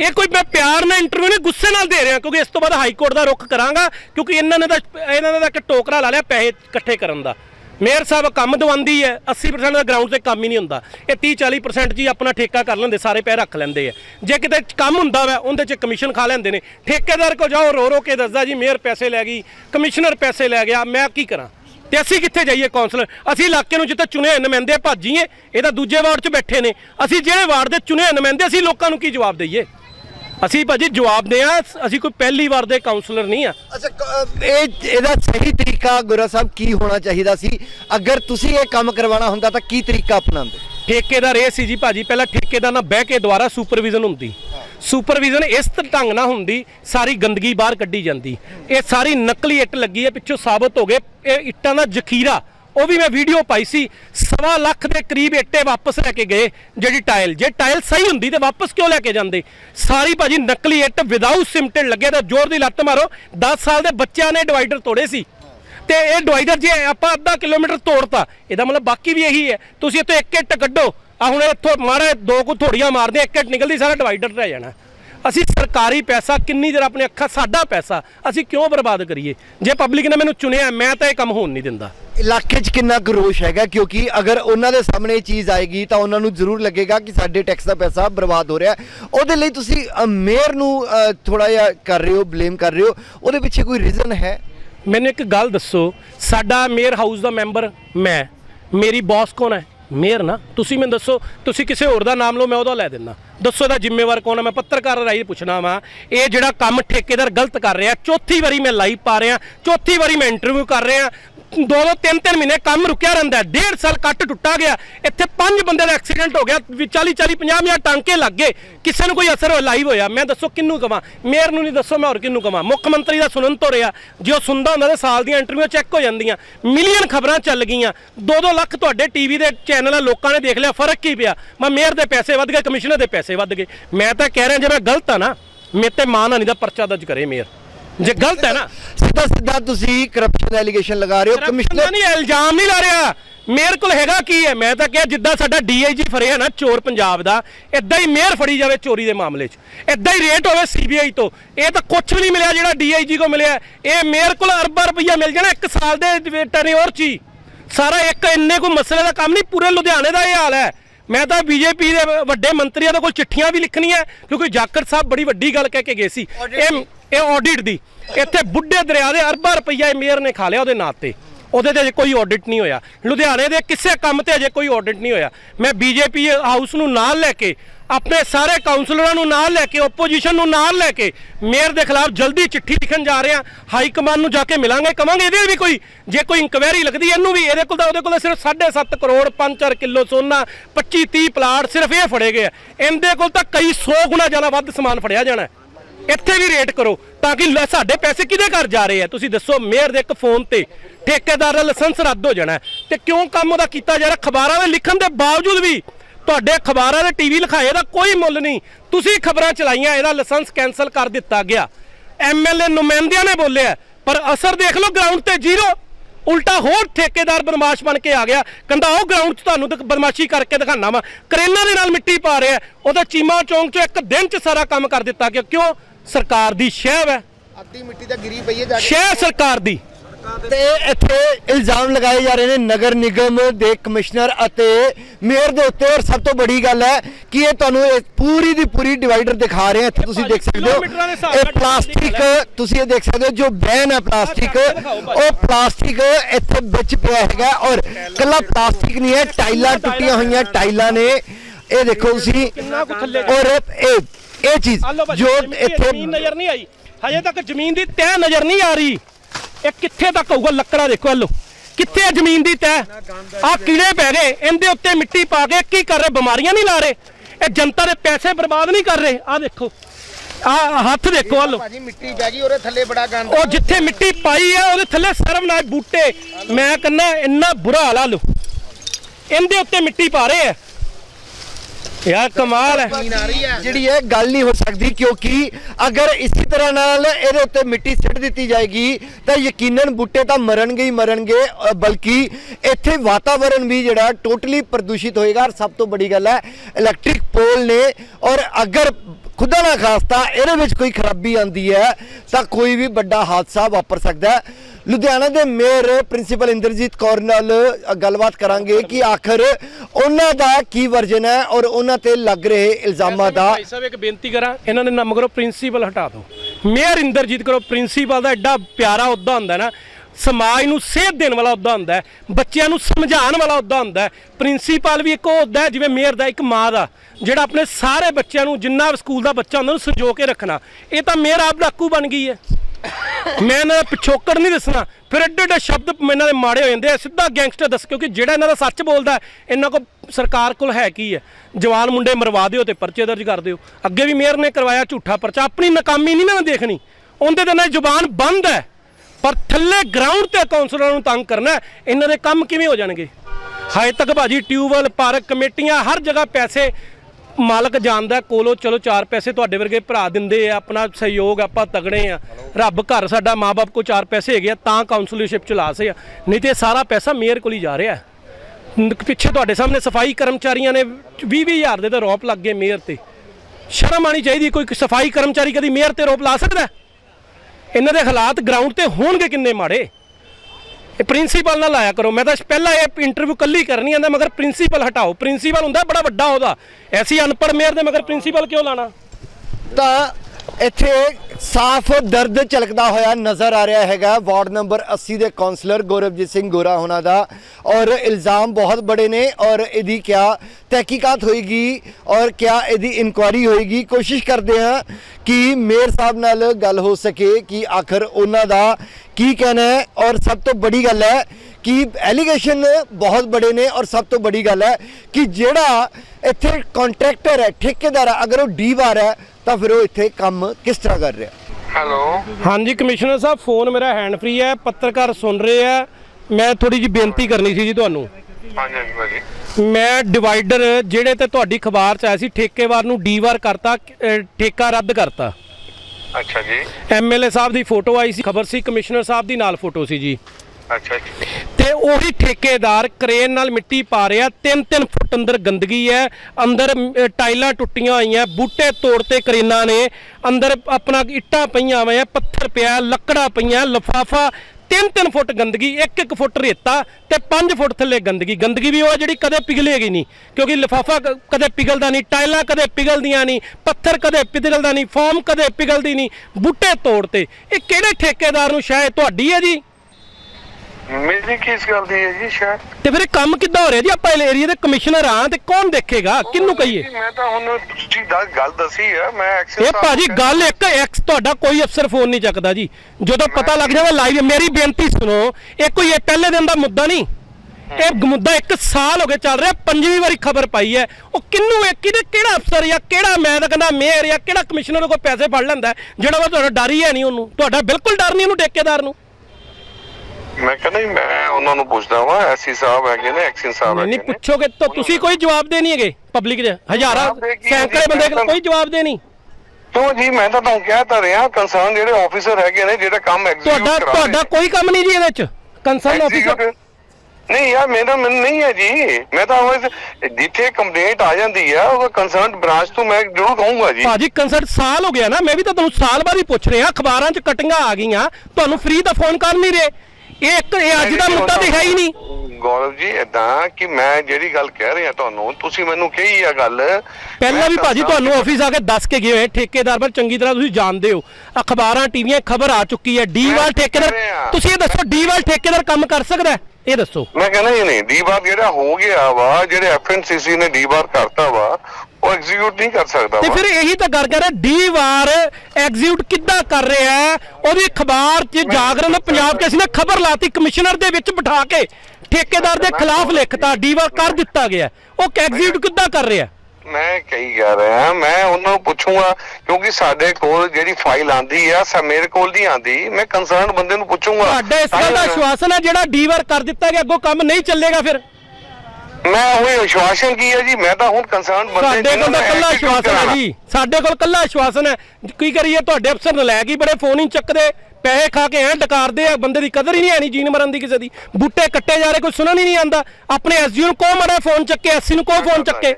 ਇਹ ਕੋਈ ਮੈਂ ਪਿਆਰ ਨਾਲ ਇੰਟਰਵਿਊ ਨਹੀਂ ਗੁੱਸੇ ਨਾਲ ਦੇ ਰਿਹਾ ਕਿਉਂਕਿ ਇਸ ਤੋਂ ਬਾਅਦ ਹਾਈ ਕੋਰਟ ਦਾ ਰੁਖ ਕਰਾਂਗਾ ਕਿਉਂਕਿ ਇਹਨਾਂ ਨੇ ਤਾਂ ਇਹਨਾਂ ਨੇ ਤਾਂ ਇੱਕ ਟੋਕਰਾ ਲਾ ਲਿਆ ਪੈਸੇ ਇਕੱਠੇ ਕਰਨ ਦਾ। ਮੇਅਰ ਸਾਹਿਬ ਕੰਮ ਦਵਾਉਂਦੀ ਹੈ 80% ਦਾ ਗਰਾਊਂਡ ਤੇ ਕੰਮ ਹੀ ਨਹੀਂ ਹੁੰਦਾ। ਇਹ 30 40% ਜੀ ਆਪਣਾ ਠੇਕਾ ਕਰ ਲੈਂਦੇ, ਸਾਰੇ ਪੈਸੇ ਰੱਖ ਲੈਂਦੇ ਆ। ਜੇ ਕਿਤੇ ਕੰਮ ਹੁੰਦਾ ਵਾ, ਉਹਦੇ 'ਚ ਕਮਿਸ਼ਨ ਖਾ ਲੈਂਦੇ ਨੇ। ਠੇਕੇਦਾਰ ਕੋ ਜਾਓ ਰੋ ਰੋ ਕੇ ਦੱਸਦਾ ਜੀ, ਮੇਅਰ ਪੈਸੇ ਲੈ ਗਈ ਕਮਿਸ਼ਨਰ ਪੈਸੇ ਲੈ ਗਿਆ, ਮੈਂ ਕੀ ਕਰਾਂ? ਤੇ ਅਸੀਂ ਕਿੱਥੇ ਜਾਈਏ ਕਾਉਂਸਲਰ ਅਸੀਂ ਇਲਾਕੇ ਨੂੰ ਜਿੱਥੇ ਚੁਣੇ ਹੋਏ ਨੁਮਾਇੰਦੇ ਭਾਜੀਏ, ਇਹ ਤਾਂ ਦੂਜੇ ਵਾਰਡ 'ਚ ਬੈਠੇ ਨੇ। ਅਸੀਂ ਜਿਹੜੇ ਵਾਰਡ ਦੇ ਚੁਣੇ ਹੋਏ ਨੁਮਾਇੰਦੇ, ਅਸੀਂ ਲੋਕਾਂ ਨੂੰ ਕੀ ਜਵਾਬ ਦਈਏ? ਅਸੀਂ ਭਾਜੀ ਜਵਾਬ ਦੇ ਆ ਅਸੀਂ ਕੋਈ ਪਹਿਲੀ ਵਾਰ ਦੇ ਕਾਉਂਸਲਰ ਨਹੀਂ ਆ। ਅੱਛਾ ਕ- ਇਹ ਇਹਦਾ ਸਹੀ ਤਰੀਕਾ ਗੁਰਾ ਸਾਹਿਬ ਕੀ ਹੋਣਾ ਚਾਹੀਦਾ ਸੀ? ਅਗਰ ਤੁਸੀਂ ਇਹ ਕੰਮ ਕਰਵਾਉਣਾ ਹੁੰਦਾ ਤਾਂ ਕੀ ਤਰੀਕਾ ਅਪਣਾਉਂਦੇ? ਠੇਕੇਦਾਰ ਇਹ ਸੀ ਜੀ ਭਾਜੀ ਪਹਿਲਾਂ ਠੇਕੇਦਾਰ ਨਾਲ ਬਹਿ ਕੇ ਦੁਬਾਰਾ ਸੁਪਰਵਿਜ਼ਨ ਹੁੰਦੀ। ਸੁਪਰਵਿਜ਼ਨ ਇਸ ਤ- ਢੰਗ ਨਾਲ ਹੁੰਦੀ ਸਾਰੀ ਗੰਦਗੀ ਬਾਹਰ ਕੱਢੀ ਜਾਂਦੀ। ਇਹ ਸਾਰੀ ਨਕਲੀ ਇੱਟ ਲੱਗੀ ਹੈ ਪਿੱਛੋਂ ਸਾਬਤ ਹੋ ਗਏ ਇਹ ਇੱਟਾਂ ਦਾ ਜ਼ਖੀਰਾ। ਉਹ ਵੀ ਮੈਂ ਵੀਡੀਓ ਪਾਈ ਸੀ, ਸਵਾ ਲੱਖ ਦੇ ਕਰੀਬ ਇੱਟੇ ਵਾਪਸ ਲੈ ਕੇ ਗਏ ਜਿਹੜੀ ਟਾਇਲ। ਜੇ ਟਾਇਲ ਸਹੀ ਹੁੰਦੀ ਤੇ ਵਾਪਸ ਕਿਉਂ ਲੈ ਕੇ ਜਾਂਦੇ? ਸਾਰੀ ਭਾਜੀ, ਨਕਲੀ ਇੱਟ ਵਿਦਆਊਟ ਸਿਮਟਡ ਲੱਗੇ ਤਾਂ ਜ਼ੋਰ ਦੀ ਲੱਤ ਮਾਰੋ। 10 ਸਾਲ ਦੇ ਬੱਚਿਆਂ ਨੇ ਡਿਵਾਈਡਰ ਤੋੜੇ ਸੀ। ਤੇ ਇਹ ਡਿਵਾਈਡਰ ਜੇ ਆਪਾਂ ਅੱਧਾ ਕਿਲੋਮੀਟਰ ਤੋੜਤਾ, ਇਹਦਾ ਮਤਲਬ ਬਾਕੀ ਵੀ ਇਹੀ ਹੈ। ਤੁਸੀਂ ਇੱਥੇ ਇੱਕ ਇੱਟ ਕੱਢੋ। ਆ ਹੁਣ ਇੱਥੋਂ ਮਾਰੇ ਦੋ ਕੁ ਥੋੜੀਆਂ ਮਾਰਦੇ ਇੱਕ ਇੱਟ ਨਿਕਲਦੀ, ਸਾਰਾ ਡਿਵਾਈਡਰ ਰਹਿ ਜਾਣਾ। ਅਸੀਂ ਸਰਕਾਰੀ ਪੈਸਾ ਕਿੰਨੀ ਦੇਰ ਆਪਣੇ ਅੱਖਾਂ ਸਾਡਾ ਪੈਸਾ ਅਸੀਂ ਕਿਉਂ ਬਰਬਾਦ ਕਰੀਏ? ਜੇ ਪਬਲਿਕ ਨੇ ਮੈਨੂੰ ਚੁਣਿਆ ਮੈਂ ਤਾਂ ਇਹ ਕੰਮ ਹੋਣ ਨਹੀਂ ਦਿੰਦਾ। ਇਲਾਕੇ 'ਚ ਕਿੰਨਾ ਕੁ ਰੋਸ਼ ਹੈਗਾ ਕਿਉਂਕਿ ਅਗਰ ਉਹਨਾਂ ਦੇ ਸਾਹਮਣੇ ਇਹ ਚੀਜ਼ ਆਏਗੀ ਤਾਂ ਉਹਨਾਂ ਨੂੰ ਜ਼ਰੂਰ ਲੱਗੇਗਾ ਕਿ ਸਾਡੇ ਟੈਕਸ ਦਾ ਪੈਸਾ ਬਰਬਾਦ ਹੋ ਰਿਹਾ। ਉਹਦੇ ਲਈ ਤੁਸੀਂ ਮੇਅਰ ਨੂੰ ਥੋੜਾ ਜਿਹਾ ਕਰ ਰਹੇ ਹੋ ਬਲੇਮ ਕਰ ਰਹੇ ਹੋ। ਉਹਦੇ ਪਿੱਛੇ ਕੋਈ ਰੀਜ਼ਨ ਹੈ? ਮੈਨੂੰ ਇੱਕ ਗੱਲ ਦੱਸੋ ਸਾਡਾ ਮੇਅਰ ਹਾਊਸ ਦਾ ਮੈਂਬਰ ਮੈਂ ਮੇਰੀ ਬੌਸ ਕੌਣ ਹੈ? ਮੇਅਰ ਨਾ, ਤੁਸੀਂ ਮੈਨੂੰ ਦੱਸੋ, ਤੁਸੀਂ ਕਿਸੇ ਹੋਰ ਦਾ ਨਾਮ ਲਓ, ਮੈਂ ਉਹਦਾ ਲੈ ਦਿੰਦਾ। ਦੱਸੋ ਇਹਦਾ ਜ਼ਿੰਮੇਵਾਰ ਕੌਣ ਹੈ ਮੈਂ ਪੱਤਰਕਾਰ ਰਾਹੀਂ ਪੁੱਛਣਾ ਵਾਂ। ਇਹ ਜਿਹੜਾ ਕੰਮ ਠੇਕੇਦਾਰ ਗਲਤ ਕਰ ਰਿਹਾ, ਚੌਥੀ ਵਾਰੀ ਮੈਂ ਲਾਈਵ ਪਾ ਰਿਹਾ, ਚੌਥੀ ਵਾਰੀ ਮੈਂ ਇੰਟਰਵਿਊ ਕਰ ਰਿਹਾ ਦੋ ਦੋ ਤਿੰਨ ਤਿੰਨ ਮਹੀਨੇ ਕੰਮ ਰੁਕਿਆ ਰਹਿੰਦਾ ਡੇਢ ਸਾਲ ਕੱਟ ਟੁੱਟਾ ਗਿਆ। ਇੱਥੇ ਪੰਜ ਬੰਦੇ ਦਾ ਐਕਸੀਡੈਂਟ ਹੋ ਗਿਆ। 40 40 50 50 ਟਾਂਕੇ ਲੱਗ ਗਏ। ਕਿਸੇ ਨੂੰ ਕੋਈ ਅਸਰ ਲਾਈਵ ਹੋਇਆ। ਮੈਂ ਦੱਸੋ ਕਿੰਨੂੰ ਕਵਾਂ? ਮੇਅਰ ਨੂੰ ਨਹੀਂ ਦੱਸੋ, ਮੈਂ ਹੋਰ ਕਿੰਨੂੰ ਕਵਾਂ? ਮੁੱਖ ਮੰਤਰੀ ਦਾ ਸੁਣਨ ਤੋਂ ਰਿਹਾ। ਜੇ ਉਹ ਸੁਣਦਾ ਹੁੰਦਾ ਤਾਂ ਸਾਲ ਦੀਆਂ ਇੰਟਰਵਿਊ ਚੈੱਕ ਹੋ ਜਾਂਦੀਆਂ। ਮਿਲੀਅਨ ਖਬਰਾਂ ਚੱਲ ਗਈਆਂ। 2-2 ਲੱਖ ਤੁਹਾਡੇ ਟੀਵੀ ਦੇ ਚੈਨਲ ਲੋਕਾਂ ਨੇ ਦੇਖ ਲਿਆ। ਫ਼ਰਕ ਕੀ ਪਿਆ? ਮੈਂ ਮੇਅਰ ਦੇ ਪੈਸੇ ਵੱਧ ਗਏ, ਕਮਿਸ਼ਨਰ ਦੇ ਪੈਸੇ ਵੱਧ ਗਏ। ਮੈਂ ਤਾਂ ਕਹਿ ਰਿਹਾ, ਜੇ ਮੈਂ ਗਲਤ ਆ ਨਾ, ਮੇਰੇ ਤੇ ਮਾਨ ਨਹੀਂ ਦਾ ਪਰਚਾ ਦਰਜ ਕਰੇ ਮੇਅਰ। ਜੇ ਗਲਤ ਹੈ ਨਾ ਸਿੱਧਾ ਸਿੱਧਾ ਤੁਸੀਂ ਕਰਪਸ਼ਨ ਐਲੀਗੇਸ਼ਨ ਲਗਾ ਰਹੇ ਹੋ ਕਮਿਸ਼ਨਰ ਨਹੀਂ ਇਲਜ਼ਾਮ ਨਹੀਂ ਲਾ ਰਿਹਾ। ਮੇਰੇ ਕੋਲ ਹੈਗਾ ਕੀ ਹੈ? ਮੈਂ ਤਾਂ ਕਿਹਾ ਜਿੱਦਾਂ ਸਾਡਾ ਡੀਆਈਜੀ ਫੜਿਆ ਨਾ ਚੋਰ ਪੰਜਾਬ ਦਾ ਇਦਾਂ ਹੀ ਮੇਅਰ ਫੜੀ ਜਾਵੇ ਚੋਰੀ ਦੇ ਮਾਮਲੇ 'ਚ। ਇਦਾਂ ਹੀ ਰੇਟ ਹੋਵੇ ਸੀਬੀਆਈ ਤੋਂ। ਇਹ ਤਾਂ ਕੁਝ ਵੀ ਨਹੀਂ ਮਿਲਿਆ ਜਿਹੜਾ ਡੀਆਈਜੀ ਕੋ ਮਿਲਿਆ। ਇਹ ਮੇਅਰ ਕੋਲ ਅਰਬਾਂ ਰੁਪਈਆ ਮਿਲ ਜਾਣਾ ਇੱਕ ਸਾਲ ਦੇ ਟਰਨਓਵਰ 'ਚ ਹੀ। ਸਾਰਾ ਇੱਕ ਇੰਨੇ ਕੋਈ ਮਸਲੇ ਦਾ ਕੰਮ ਨਹੀਂ ਪੂਰੇ ਲੁਧਿਆਣੇ ਦਾ ਇਹ ਹਾਲ ਹੈ। ਮੈਂ ਤਾਂ ਬੀਜੇਪੀ ਦੇ ਵੱਡੇ ਮੰਤਰੀਆਂ ਦੇ ਕੋਲ ਚਿੱਠੀਆਂ ਵੀ ਲਿਖਣੀਆਂ ਕਿਉਂਕਿ ਜਾਕਰ ਸਾਹਿਬ ਬੜੀ ਵੱਡੀ ਗੱਲ ਕਹਿ ਕੇ ਗਏ ਸੀ। ਇਹ ਇਹ ਆਡਿਟ ਦੀ। ਇੱਥੇ ਬੁੱਢੇ ਦਰਿਆ ਦੇ ਅਰਬਾਂ ਰੁਪਈਆ ਇਹ ਮੇਅਰ ਨੇ ਖਾ ਲਿਆ ਉਹਦੇ ਨਾਂ ਤੇ। ਉਹਦੇ ਤੇ ਅਜੇ ਕੋਈ ਆਡਿਟ ਨਹੀਂ ਹੋਇਆ। ਲੁਧਿਆਣੇ ਦੇ ਕਿਸੇ ਕੰਮ ਤੇ ਅਜੇ ਕੋਈ ਆਡਿਟ ਨਹੀਂ ਹੋਇਆ। ਮੈਂ ਬੀਜੇਪੀ ਹਾਊਸ ਨੂੰ ਨਾਲ ਲੈ ਕੇ, ਆਪਣੇ ਸਾਰੇ ਕਾਉਂਸਲਰਾਂ ਨੂੰ ਨਾਲ ਲੈ ਕੇ ਆਪੋਜੀਸ਼ਨ ਨੂੰ ਨਾਲ ਲੈ ਕੇ, ਮੇਅਰ ਦੇ ਖਿਲਾਫ ਜਲਦੀ ਚਿੱਠੀ ਲਿਖਣ ਜਾ ਰਹੇ। ਹਾਂ ਹਾਈ ਕਮਾਂਡ ਨੂੰ ਜਾ ਕੇ ਮਿਲਾਂਗੇ। ਕਵਾਂਗੇ ਇਹਦੇ ਵੀ ਕੋਈ, ਜੇ ਕੋਈ ਇਨਕੁਆਇਰੀ ਲੱਗਦੀ ਇਹਨੂੰ ਵੀ। ਇਹਦੇ ਕੋਲ ਤਾਂ ਉਹਦੇ ਕੋਲ ਸਿਰਫ 7.5 ਕਰੋੜ 5-4 ਕਿਲੋ ਸੋਨਾ 25-30 ਪਲਾਟ ਸਿਰਫ ਇਹ ਫੜੇ ਗਏ ਆ। ਇਹਦੇ ਕੋਲ ਤਾਂ ਕਈ 100 ਗੁਣਾ ਜ਼ਿਆਦਾ ਵੱਧ ਸਮਾਨ ਫੜਿਆ ਜਾਣਾ ਇੱਥੇ ਵੀ ਰੇਟ ਕਰੋ ਤਾਂ ਕਿ ਲੈ- ਸਾਡੇ ਪੈਸੇ ਕਿਹਦੇ ਘਰ ਜਾ ਰਹੇ ਆ? ਤੁਸੀਂ ਦੱਸੋ, ਮੇਅਰ ਦੇ ਇੱਕ ਫੋਨ ਤੇ ਠੇਕੇਦਾਰ ਦਾ ਲਾਇਸੈਂਸ ਰੱਦ ਹੋ ਜਾਣਾ ਹੈ। ਤੇ ਕਿਉਂ ਕੰਮ ਉਹਦਾ ਕੀਤਾ ਜਾ ਰਿਹਾ? ਖਬਰਾਂ ਦੇ ਲਿਖਣ ਦੇ ਬਾਵਜੂਦ ਵੀ ਤੁਹਾਡੇ ਅਖਬਾਰਾਂ ਦੇ ਟੀਵੀ ਲਿਖਾਏ ਦਾ ਕੋਈ ਮੁੱਲ ਨਹੀਂ। ਤੁਸੀਂ ਖਬਰਾਂ ਚਲਾਈਆਂ, ਇਹਦਾ ਲਾਇਸੈਂਸ ਕੈਨਸਲ ਕਰ ਦਿੱਤਾ ਗਿਆ। ਐਮਐਲਏ ਨੁਮਾਇੰਦਿਆਂ ਨੇ ਬੋਲਿਆ ਪਰ ਅਸਰ ਦੇਖ ਲਓ ਗਰਾਊਂਡ ਤੇ ਜ਼ੀਰੋ। ਉਲਟਾ ਹੋਰ ਠੇਕੇਦਾਰ ਬਦਮਾਸ਼ ਬਣ ਕੇ ਆ ਗਿਆ। ਕਹਿੰਦਾ ਉਹ ਗਰਾਊਂਡ 'ਚ ਤੁਹਾਨੂੰ ਦਿਖ- ਬਦਮਾਸ਼ੀ ਕਰਕੇ ਦਿਖਾਣਾ ਵਾ। ਕਰੇਨਾਂ ਦੇ ਨਾਲ ਮਿੱਟੀ ਪਾ ਰਿਹਾ ਉਹਦਾ ਚੀਮਾ ਚੌਂਕ 'ਚ ਇੱਕ ਦਿਨ 'ਚ ਸਾਰਾ ਕੰਮ ਕਰ ਦਿੱਤਾ ਗਿਆ। ਕਿਉਂ? ਸਰਕਾਰ ਦੀ ਸ਼ਹਿ ਹੈ। ਅੱਧੀ ਮਿੱਟੀ ਤਾਂ ਗਿਰੀ ਪਈ ਹੈ ਜਾ ਸ਼ਹਿ ਸਰਕਾਰ ਦੀ। ਤੇ ਇੱਥੇ ਇਲਜ਼ਾਮ ਲਗਾਏ ਜਾ ਰਹੇ ਨੇ ਨਗਰ ਨਿਗਮ ਦੇ ਕਮਿਸ਼ਨਰ ਅਤੇ ਮੇਅਰ ਦੇ ਉੱਤੇ। ਔਰ ਸਭ ਤੋਂ ਬੜੀ ਗੱਲ ਹੈ ਕਿ ਇਹ ਤੁਹਾਨੂੰ ਇਹ ਪੂਰੀ ਦੀ ਪੂਰੀ ਡਿਵਾਈਡਰ ਦਿਖਾ ਰਹੇ ਆ। ਇੱਥੇ ਤੁਸੀਂ ਦੇਖ ਸਕਦੇ ਹੋ ਕਿਲੋਮੀਟਰਾਂ ਦੇ ਹਿਸਾਬ ਇਹ ਨਾਲ ਪਲਾਸਟਿਕ ਤੁਸੀਂ ਇਹ ਦੇਖ ਸਕਦੇ ਹੋ ਜੋ ਬੈਨ ਹੈ ਪਲਾਸਟਿਕ ਉਹ ਪਲਾਸਟਿਕ ਇੱਥੇ ਵਿੱਚ ਪਿਆ ਹੈਗਾ। ਔਰ ਕੱਲਾ ਪਲਾਸਟਿਕ ਨਹੀਂ ਹੈ ਟਾਈਲਾਂ ਟੁੱਟੀਆਂ ਹੋਈਆਂ ਟਾਈਲਾਂ ਨੇ। ਇਹ ਦੇਖੋ ਤੁਸੀਂ। ਕੁ ਔਰ ਇਹ ਇਹ ਚੀਜ਼ ਆ ਜੋ ਇੱਥੇ ਜ਼ਮੀਨ ਨਜ਼ਰ ਨਹੀਂ ਆਈ। ਹਜੇ ਤੱਕ ਜ਼ਮੀਨ ਦੀ ਤਹਿ ਨਜ਼ਰ ਨਹੀਂ ਆ ਰਹੀ। ਇਹ ਕਿੱਥੇ ਤੱਕ ਹੋਊਗਾ? ਲੱਕੜਾ ਦੇਖੋ ਹਲੋ ਕਿੱਥੇ ਹੈ ਜ਼ਮੀਨ ਦੀ ਤਹਿ? ਆ ਕੀੜੇ ਪੈ ਗਏ। ਇਹਦੇ ਉੱਤੇ ਮਿੱਟੀ ਪਾ ਕੇ ਕੀ ਕਰ ਰਹੇ? ਬਿਮਾਰੀਆਂ ਨਹੀਂ ਲਾ ਰਹੇ। ਇਹ ਜਨਤਾ ਦੇ ਪੈਸੇ ਬਰਬਾਦ ਨਹੀਂ ਕਰ ਰਹੇ। ਆ ਦੇਖੋ। ਆ ਹੱਥ ਦੇਖੋ ਹਲੋ ਭਾਜੀ ਮਿੱਟੀ ਪੈ ਗਈ ਉਹਦੇ ਥੱਲੇ ਬੜਾ ਗੰਦ ਉਹ ਜਿੱਥੇ ਮਿੱਟੀ ਪਾਈ ਆ ਉਹਦੇ ਥੱਲੇ ਸਰਵਨਾਸ਼ ਬੂਟੇ। ਮੈਂ ਕਹਿੰਦਾ ਇੰਨਾ ਬੁਰਾ ਹਾਲ ਆ ਲੋ ਇਹਦੇ ਉੱਤੇ ਮਿੱਟੀ ਪਾ ਰਹੇ ਆ। ਯਾਰ ਕਮਾਲ ਹੈ। ਜਿਹੜੀ ਇਹ ਗੱਲ ਨਹੀਂ ਹੋ ਸਕਦੀ ਕਿਉਂਕਿ ਅਗਰ ਇਸੇ ਤਰ੍ਹਾਂ ਨਾਲ ਇਹਦੇ ਉੱਤੇ ਮਿੱਟੀ ਸਿੱਟ ਦਿੱਤੀ ਜਾਏਗੀ ਤਾਂ ਯਕੀਨਨ ਬੂਟੇ ਤਾਂ ਮਰਨਗੇ ਹੀ ਮਰਨਗੇ ਬਲਕਿ ਇੱਥੇ ਵਾਤਾਵਰਣ ਵੀ ਜਿਹੜਾ ਟੋਟਲੀ ਪ੍ਰਦੂਸ਼ਿਤ ਹੋਏਗਾ। ਔਰ ਸਭ ਤੋਂ ਬੜੀ ਗੱਲ ਹੈ ਇਲੈਕਟ੍ਰਿਕ ਪੋਲ ਨੇ ਔਰ ਅਗਰ ਖੁਦਾ ਨਾ ਖਾਸਤਾ ਇਹਦੇ ਵਿੱਚ ਕੋਈ ਖਰਾਬੀ ਆਂਦੀ ਹੈ ਤਾਂ ਕੋਈ ਵੀ ਵੱਡਾ ਹਾਦਸਾ ਵਾਪਰ ਸਕਦਾ ਹੈ। ਲੁਧਿਆਣਾ ਦੇ ਮੇਅਰ ਪ੍ਰਿੰਸੀਪਲ ਇੰਦਰਜੀਤ ਕੌਰ ਨਾਲ ਗੱਲਬਾਤ ਕਰਾਂਗੇ ਕਿ ਆਖਰ ਉਹਨਾਂ ਦਾ ਕੀ ਵਰਜਨ ਹੈ ਔਰ ਉਹਨਾਂ ਤੇ ਲੱਗ ਰਹੇ ਇਲਜ਼ਾਮਾਂ ਦਾ ਭਾਈ ਸਾਹਿਬ ਇੱਕ ਬੇਨਤੀ ਕਰਾਂ ਇਹਨਾਂ ਦੇ ਨਾਮ ਕਰੋ ਪ੍ਰਿੰਸੀਪਲ ਹਟਾ ਦਿਓ। ਮੇਅਰ ਇੰਦਰਜੀਤ ਕਰੋ ਪ੍ਰਿੰਸੀਪਲ ਦਾ ਐਡਾ ਪਿਆਰਾ ਅਹੁਦਾ ਹੁੰਦਾ ਨਾ ਸਮਾਜ ਨੂੰ ਸੇਧ ਦੇਣ ਵਾਲਾ ਅਹੁਦਾ ਹੁੰਦਾ ਹੈ ਬੱਚਿਆਂ ਨੂੰ ਸਮਝਾਉਣ ਵਾਲਾ ਅਹੁਦਾ ਹੁੰਦਾ ਹੈ। ਪ੍ਰਿੰਸੀਪਲ ਵੀ ਇੱਕ ਉਹ ਅਹੁਦਾ ਹੈ ਜਿਵੇਂ ਮੇਅਰ ਦਾ ਇੱਕ ਮਾਂ ਦਾ ਜਿਹੜਾ ਆਪਣੇ ਸਾਰੇ ਬੱਚਿਆਂ ਨੂੰ ਜਿੰਨਾ ਸਕੂਲ ਦਾ ਬੱਚਾ ਹੁੰਦਾ ਉਹਨੂੰ ਸੰਜੋ ਕੇ ਰੱਖਣਾ। ਇਹ ਤਾਂ ਮੇਅਰ ਆਪ ਡਾਕੂ ਬਣ ਗਈ ਹੈ। ਮੈਂ ਇਹਨਾਂ ਦਾ ਪਿਛੋਕੜ ਨਹੀਂ ਦੱਸਣਾ। ਫਿਰ ਐਡੇ ਐਡੇ ਸ਼ਬਦ ਇਹਨਾਂ ਦੇ ਮਾੜੇ ਹੋ ਜਾਂਦੇ ਆ। ਸਿੱਧਾ ਗੈਂਗਸਟਰ ਦੱਸ, ਕਿਉਂਕਿ ਜਿਹੜਾ ਇਹਨਾਂ ਦਾ ਸੱਚ ਬੋਲਦਾ ਇਹਨਾਂ ਕੋਲ ਸਰਕਾਰ ਕੋਲ ਹੈ ਕੀ ਹੈ? ਜਵਾਨ ਮੁੰਡੇ ਮਰਵਾ ਦਿਓ ਤੇ ਪਰਚੇ ਦਰਜ ਕਰ ਦਿਓ। ਅੱਗੇ ਵੀ ਮੇਅਰ ਨੇ ਕਰਵਾਇਆ ਝੂਠਾ ਪਰਚਾ। ਆਪਣੀ ਨਾਕਾਮੀ ਨਹੀਂ ਨਾ ਦੇਖਣੀ। ਉਹਦੇ ਤੇ ਨਾਲ ਜ਼ੁਬਾਨ ਬੰਦ ਹੈ। ਪਰ ਥੱਲੇ ਗਰਾਊਂਡ ਤੇ ਕਾਉਂਸਲਰਾਂ ਨੂੰ ਤੰਗ ਕਰਨਾ ਇਹਨਾਂ ਦੇ ਕੰਮ ਕਿਵੇਂ ਹੋ ਜਾਣਗੇ? ਹਾਏ ਤੱਕ ਭਾਜੀ, ਟਿਊਬਵੈਲ ਪਾਰਕ ਕਮੇਟੀਆਂ, ਹਰ ਜਗ੍ਹਾ ਪੈਸੇ ਮਾਲਕ ਜਾਣਦਾ ਕੋਲੋਂ ਚਲੋ ਚਾਰ ਪੈਸੇ ਤੁਹਾਡੇ ਵਰਗੇ ਭਰਾ ਦਿੰਦੇ ਆ, ਆਪਣਾ ਸਹਿਯੋਗ ਆਪਾਂ ਤਗੜੇ ਆ। ਰੱਬ ਘਰ ਸਾਡਾ ਮਾਪੇ ਕੋ ਚਾਰ ਪੈਸੇ ਹੈਗੇ ਆ, ਤਾਂ ਕਾਉਂਸਲਰਸ਼ਿਪ ਚਲਾ ਸੇ ਆ। ਨਹੀਂ ਤੇ ਇਹ ਸਾਰਾ ਪੈਸਾ ਮੇਅਰ ਕੋਲ ਹੀ ਜਾ ਰਿਹਾ ਪਿੱਛੇ ਤੁਹਾਡੇ ਸਾਹਮਣੇ ਸਫ਼ਾਈ ਕਰਮਚਾਰੀਆਂ ਨੇ 20 ਹਜ਼ਾਰ ਦੇ ਤਾਂ ਰੋਪ ਲੱਗ ਗਏ ਮੇਅਰ ਤੇ। ਸ਼ਰਮ ਆਣੀ ਚਾਹੀਦੀ, ਕੋਈ ਸਫ਼ਾਈ ਕਰਮਚਾਰੀ ਕਦੀ ਮੇਅਰ ਤੇ ਰੋਪ ਲਾ ਸਕਦਾ? ਇਹਨਾਂ ਦੇ ਹਾਲਾਤ ਗਰਾਊਂਡ ਤੇ ਹੋਣਗੇ ਕਿੰਨੇ ਮਾੜੇ? ਇਹ ਪ੍ਰਿੰਸੀਪਲ ਨਾਲ ਲਾਇਆ ਕਰੋ। ਮੈਂ ਤਾਂ ਪਹਿਲਾਂ ਇਹ ਇੰਟਰਵਿਊ ਕੱਲੀ ਕਰਨੀ ਆਂਦਾ, ਮਗਰ ਪ੍ਰਿੰਸੀਪਲ ਹਟਾਓ। ਪ੍ਰਿੰਸੀਪਲ ਹੁੰਦਾ, ਬੜਾ ਵੱਡਾ ਉਹਦਾ। ਐਸੀ ਅਨਪੜ੍ਹ ਮੇਅਰ ਦੇ ਮਗਰ ਪ੍ਰਿੰਸੀਪਲ ਕਿਉਂ ਲਾਣਾ? ਤਾਂ ਇੱਥੇ ਸਾਫ਼ ਦਰਦ ਝਲਕਦਾ ਹੋਇਆ ਨਜ਼ਰ ਆ ਰਿਹਾ ਹੈਗਾ। ਵਾਰਡ ਨੰਬਰ 80 ਦੇ ਕਾਉਂਸਲਰ ਗੌਰਵਜੀਤ ਸਿੰਘ ਗੋਰਾ ਹੋਣਾ ਦਾ। ਔਰ ਇਲਜ਼ਾਮ ਬਹੁਤ ਬੜੇ ਨੇ ਔਰ ਇਹਦੀ ਕਿਆ ਤਹਿਕੀਕਾਤ ਹੋਏਗੀ ਔਰ ਕਿਆ ਇਹਦੀ ਇਨਕੁਆਇਰੀ ਹੋਏਗੀ। ਕੋਸ਼ਿਸ਼ ਕਰਦੇ ਹਾਂ ਕਿ ਮੇਅਰ ਸਾਹਿਬ ਨਾਲ ਗੱਲ ਹੋ ਸਕੇ ਕਿ ਆਖਰ ਉਹਨਾਂ ਦਾ ਕੀ ਕਹਿਣਾ ਹੈ। ਔਰ ਸਭ ਤੋਂ ਬੜੀ ਗੱਲ ਹੈ ਕਿ ਐਲੀਗੇਸ਼ਨ ਬਹੁਤ ਬੜੇ ਨੇ ਔਰ ਸਭ ਤੋਂ ਬੜੀ ਗੱਲ ਹੈ ਕਿ ਜਿਹੜਾ ਇੱਥੇ ਕੰਟਰੈਕਟਰ ਹੈ, ਠੇਕੇਦਾਰ ਹੈ, ਅਗਰ ਉਹ ਡੀ ਵਾਰ ਹੈ ਤਾਂ ਫਿਰ ਉਹ ਇੱਥੇ ਕੰਮ ਕਿਸ ਤਰ੍ਹਾਂ ਕਰ ਰਿਹਾ? ਹੈਲੋ। ਹਾਂਜੀ ਕਮਿਸ਼ਨਰ ਸਾਹਿਬ ਫੋਨ ਮੇਰਾ ਹੈਂਡ ਫ੍ਰੀ ਹੈ ਪੱਤਰਕਾਰ ਸੁਣ ਰਹੇ ਆ ਮੈਂ ਥੋੜੀ ਜਿਹੀ ਬੇਨਤੀ ਕਰਨੀ ਸੀ ਜੀ ਤੁਹਾਨੂੰ। ਹਾਂਜੀ ਹਾਂਜੀ ਭਾਜੀ। ਮੈਂ ਡਿਵਾਈਡਰ ਜਿਹੜੇ ਤੇ ਤੁਹਾਡੀ ਖਬਰ ਚ ਆਇਆ ਸੀ ਠੇਕੇਵਾਰ ਨੂੰ ਡੀਵਾਰ ਕਰਤਾ ਅਹ, ਠੇਕਾ ਰੱਦ ਕਰਤਾ। ਅੱਛਾ ਜੀ। ਐਮਐਲਏ ਸਾਹਿਬ ਦੀ ਫੋਟੋ ਆਈ ਸੀ ਖਬਰ ਸੀ ਕਮਿਸ਼ਨਰ ਸਾਹਿਬ ਦੀ ਨਾਲ ਫੋਟੋ ਸੀ ਜੀ। ਅੱਛਾ ਜੀ। ਤੇ ਉਹੀ ਠੇਕੇਦਾਰ ਕ੍ਰੇਨ ਨਾਲ ਮਿੱਟੀ ਪਾ ਰਿਹਾ 3-3 ਫੁੱਟ ਅੰਦਰ ਗੰਦਗੀ ਹੈ ਅੰਦਰ ਅਮ, ਟਾਈਲਾਂ ਟੁੱਟੀਆਂ ਹੋਈਆਂ ਬੂਟੇ ਤੋੜਤੇ ਕਰੇਨਾਂ ਨੇ ਅੰਦਰ ਆਪਣਾ ਇੱਟਾਂ ਪਈਆਂ ਹੋਈਆਂ ਪੱਥਰ ਪਿਆ ਲੱਕੜਾਂ ਪਈਆਂ ਲਫਾਫਾ 3-3 ਫੁੱਟ ਗੰਦਗੀ 1-1 ਫੁੱਟ ਰੇਤਾ ਤੇ 5 ਫੁੱਟ ਥੱਲੇ ਗੰਦਗੀ। ਗੰਦਗੀ ਵੀ ਉਹ ਹੈ ਜਿਹੜੀ ਕਦੇ ਪਿਘਲੇਗੀ ਨਹੀਂ ਕਿਉਂਕਿ ਲਫਾਫਾ ਕ- ਕਦੇ ਪਿਘਲਦਾ ਨਹੀਂ ਟਾਈਲਾਂ ਕਦੇ ਪਿਘਲਦੀਆਂ ਨਹੀਂ ਪੱਥਰ ਕਦੇ ਪਿਘਲਦਾ ਨਹੀਂ ਫੋਮ ਕਦੇ ਪਿਘਲਦੀ ਨਹੀਂ ਬੂਟੇ ਤੋੜਤੇ ਇਹ ਕਿਹੜੇ ਠੇਕੇਦਾਰ ਨੂੰ ਸ਼ਾਇਦ ਤੁਹਾਡੀ ਹੈ ਜੀ? ਮੇਰੀ ਕਿਸ ਗੱਲ ਦੀ ਹੈ ਜੀ ਸ਼ਾਇਦ? ਤੇ ਫਿਰ ਇਹ ਕੰਮ ਕਿੱਦਾਂ ਹੋ ਰਿਹਾ ਜੀ? ਆਪਾਂ ਇਹ ਏਰੀਆ ਦੇ ਕਮਿਸ਼ਨਰ ਆ ਤੇ ਕੌਣ ਦੇਖੇਗਾ? ਕਿਹਨੂੰ ਕਹੀਏ? ਮੈਂ ਤਾਂ ਹੁਣ ਤੁਸੀਂ ਦਾ ਗੱਲ ਦੱਸੀ ਆ ਮੈਂ ਐਕਸ਼ਨ ਇਹ ਭਾਜੀ ਗੱਲ ਇੱਕ ਐਕਸ ਤੁਹਾਡਾ ਕੋਈ ਅਫਸਰ ਫੋਨ ਨਹੀਂ ਚੱਕਦਾ ਜੀ। ਜਦੋਂ ਪਤਾ ਲੱਗ ਜਾਵੇ ਲਾਈਵ ਮੇਰੀ ਬੇਨਤੀ ਸੁਣੋ ਇਹ ਕੋਈ ਇਹ ਪਹਿਲੇ ਦਿਨ ਦਾ ਮੁੱਦਾ ਨਹੀਂ। ਇਹ ਮੁੱਦਾ ਇੱਕ ਸਾਲ ਹੋ ਗਿਆ ਚੱਲ ਰਿਹਾ ਪੰਜਵੀਂ ਵਾਰੀ ਖਬਰ ਪਾਈ ਹੈ। ਉਹ ਕਿੰਨੂੰ ਇਹ ਕਿਹਦੇ ਕਿਹੜਾ ਅਫਸਰ ਜਾਂ ਕਿਹੜਾ ਮੈਂ ਤਾਂ ਕਹਿੰਦਾ ਮੇਅਰ ਜਾਂ ਕਿਹੜਾ ਕਮਿਸ਼ਨਰ ਕੋਈ ਪੈਸੇ ਫੜ ਲੈਂਦਾ ਹੈ, ਜਿਹੜਾ ਵਾ ਤੁਹਾਡਾ ਡਰ ਹੀ ਹੈ ਨਹੀਂ ਉਹਨੂੰ। ਤੁਹਾਡਾ ਬਿਲਕੁਲ ਡਰ ਨਹੀਂ ਉਹਨੂੰ ਠੇਕੇਦਾਰ ਨੂੰ। ਮੈਂ ਕਹਿੰਦਾ ਮੈਂ ਉਹਨਾਂ ਨੂੰ ਪੁੱਛਦਾ ਵਾਂ ਐਸੀ ਸਾਹਿਬ ਹੈਗੇ ਨੇ ਐਕਸ਼ਨ ਸਾਹਿਬ ਹੈਗੇ ਨਹੀਂ ਨੇ। ਪੁੱਛੋਗੇ ਤਾਂ ਤੁਸੀਂ ਕੋਈ ਜਵਾਬ ਦੇ ਨਹੀਂ ਹੈਗੇ ਪਬਲਿਕ ਦੇ। ਹਜ਼ਾਰਾਂ ਜਵਾਬ ਦੇ ਕੀ ਹੈ ਜੀ, ਸੈਂਕੜੇ ਬੰਦੇ ਕੋਈ ਜਵਾਬ ਦੇ ਨਹੀਂ। ਕਿਉਂ ਜੀ ਮੈਂ ਤਾਂ ਤੁਹਾਨੂੰ ਕਹਿ ਤਾਂ ਰਿਹਾ ਕੰਸਰਨ ਜਿਹੜੇ ਆਫੀਸਰ ਹੈਗੇ ਨੇ ਜਿਹੜਾ ਕੰਮ ਐਗਜ਼ੀਕਿਊਟ ਤੁਹਾਡਾ ਤੁਹਾਡਾ ਕੋਈ ਕੰਮ ਨਹੀਂ ਜੀ ਇਹਦੇ ਚ। ਕੰਸਰਨ ਆਫੀਸਰ ਨਹੀਂ ਯਾਰ ਮੇਰਾ ਮਨ ਨਹੀਂ ਹੈ ਜੀ। ਮੈਂ ਤਾਂ ਉਹ ਜਿੱਥੇ ਕੰਪਲੇਂਟ ਆ ਜਾਂਦੀ ਹੈ ਉਹ ਕੰਸਰਨਡ ਬ੍ਰਾਂਚ ਤੋਂ ਮੈਂ ਜ਼ਰੂਰ ਕਹੂੰਗਾ ਜੀ। ਭਾਜੀ ਕੰਸਰਟ ਸਾਲ ਹੋ ਗਿਆ ਨਾ ਮੈਂ ਵੀ ਤਾਂ ਤੁਹਾਨੂੰ ਸਾਲ ਬਾਅਦ ਹੀ ਪੁੱਛ ਰਿਹਾ ਅਖਬਾਰਾਂ 'ਚ ਕਟੀਆਂ ਆ ਗਈਆਂ ਤੁਹਾਨੂੰ ਫ੍ਰੀ ਦਾ ਫੋਨ ਕਰ ਨਹੀਂ ਰਹੇ। ਇਹ ਇੱਕ ਇਹ ਅੱਜ ਦਾ ਮੁੱਦਾ ਤੇ ਹੈ ਹੀ ਨਹੀਂ ਗੌਰਵ ਜੀ ਇਦਾਂ ਕਿ ਮੈਂ ਜਿਹੜੀ ਗੱਲ ਕਹਿ ਰਿਹਾ ਤੁਹਾਨੂੰ ਤੁਸੀਂ ਮੈਨੂੰ ਕਹੀ ਆ ਗੱਲ ਪਹਿਲਾਂ ਵੀ ਭਾਜੀ ਤੁਹਾਨੂੰ ਆਫਿਸ ਆ ਕੇ ਦੱਸ ਕੇ ਗਏ ਹੋਏ ਠੇਕੇਦਾਰ ਪਰ ਚੰਗੀ ਤਰ੍ਹਾਂ ਤੁਸੀਂ ਜਾਣਦੇ ਹੋ ਅਖਬਾਰਾਂ ਟੀਵੀਆਂ ਖਬਰ ਆ ਚੁੱਕੀ ਹੈ ਡੀਵਾਲ ਠੇਕੇਦਾਰ। ਤੁਸੀਂ ਇਹ ਦੱਸੋ ਡੀਵਾਲ ਠੇਕੇਦਾਰ ਕੰਮ ਕਰ ਸਕਦਾ ਹੈ? ਇਹ ਦੱਸੋ ਮੈਂ ਕਹਿੰਦਾ ਹੀ ਨਹੀਂ ਡੀ ਬਾਰ ਜਿਹੜਾ ਹੋ ਗਿਆ ਵਾ ਜਿਹੜੇ ਐਫਐਨਸੀਸੀ ਨੇ ਡੀ ਬਾਰ ਕਰਤਾ ਵਾ ਉਹ ਐਗਜ਼ੀਕਿਊਟ ਨਹੀਂ ਕਰ ਸਕਦਾ ਤੇ ਫਿਰ ਇਹੀ ਤਾਂ ਗੱਲ ਕਰ ਰਿਹਾ ਡੀ ਵਾਰ ਐਗਜ਼ੀਕਿਊਟ ਕਿੱਦਾਂ ਕਰ ਰਿਹਾ ਹੈ? ਉਹਦੀ ਅਖਬਾਰ 'ਚ ਜਾਗਰਣ ਪੰਜਾਬ ਕੇ ਨੇ ਖਬਰ ਲਾਤੀ ਕਮਿਸ਼ਨਰ ਦੇ ਵਿੱਚ ਬਿਠਾ ਕੇ ਠੇਕੇਦਾਰ ਦੇ ਖਿਲਾਫ ਲਿਖਤਾ ਡੀ ਵਾਰ ਕਰ ਦਿੱਤਾ ਗਿਆ। ਉਹ ਐਗਜ਼ੀਕਿਊਟ ਕਿੱਦਾਂ ਕਰ ਰਿਹਾ? ਮੈਂ ਕਹੀ ਕਹਿ ਰਿਹਾ ਮੈਂ ਉਹਨਾਂ ਨੂੰ ਪੁੱਛੂੰਗਾ ਕਿਉਂਕਿ ਸਾਡੇ ਕੋਲ ਜਿਹੜੀ ਫਾਈਲ ਆਂਦੀ ਆ ਸਾ ਮੇਰੇ ਕੋਲ ਨਹੀਂ ਆਂਦੀ ਮੈਂ ਕੰਸਰਨ ਬੰਦੇ ਨੂੰ ਪੁੱਛੂੰਗਾ। ਤੁਹਾਡਾ ਇਸ ਗੱਲ ਦਾ ਆਸ਼ਵਾਸਨ ਹੈ ਜਿਹੜਾ ਡੀਵਰ ਕਰ ਦਿੱਤਾ ਗਿਆ ਅੱਗੋਂ ਕੰਮ ਨਹੀਂ ਚੱਲੇਗਾ ਫਿਰ। ਮੈਂ ਉਹ ਵਿਸ਼ਵਾਸਨ ਕੀ ਹੈ ਜੀ? ਮੈਂ ਤਾਂ ਹੁਣ ਕੰਸਰਨ ਬੰਦੇ ਸਾਡੇ ਕੋਲ ਤਾਂ ਕੱਲਾ ਨੇ ਆਸ਼ਵਾਸਨ ਹੈ ਜੀ। ਸਾਡੇ ਕੋਲ ਕੱਲਾ ਆਸ਼ਵਾਸਨ ਹੈ। ਕੀ ਕਰੀਏ? ਤੁਹਾਡੇ ਅਫਸਰ ਨਲਾਇਕ ਹੀ ਬੜੇ ਫੋਨ ਹੀ ਚੱਕਦੇ। ਪੈਸੇ ਖਾ ਕੇ ਐ ਡਕਾਰਦੇ ਆ। ਬੰਦੇ ਦੀ ਕਦਰ ਹੀ ਨਹੀਂ ਆਣੀ ਜੀਨ ਮਰਨ ਦੀ ਕਿਸੇ ਦੀ। ਬੂਟੇ ਕੱਟੇ ਜਾ ਰਹੇ ਕੋਈ ਸੁਣਨ ਹੀ ਨਹੀਂ ਆਂਦਾ। ਆਪਣੇ ਐਸਜੀ ਨੂੰ ਕੋ ਮੜਾ ਫੋਨ ਚੱਕੇ ਐਸਸੀ ਨੂੰ ਕੋ ਫੋਨ ਚੱਕੇ?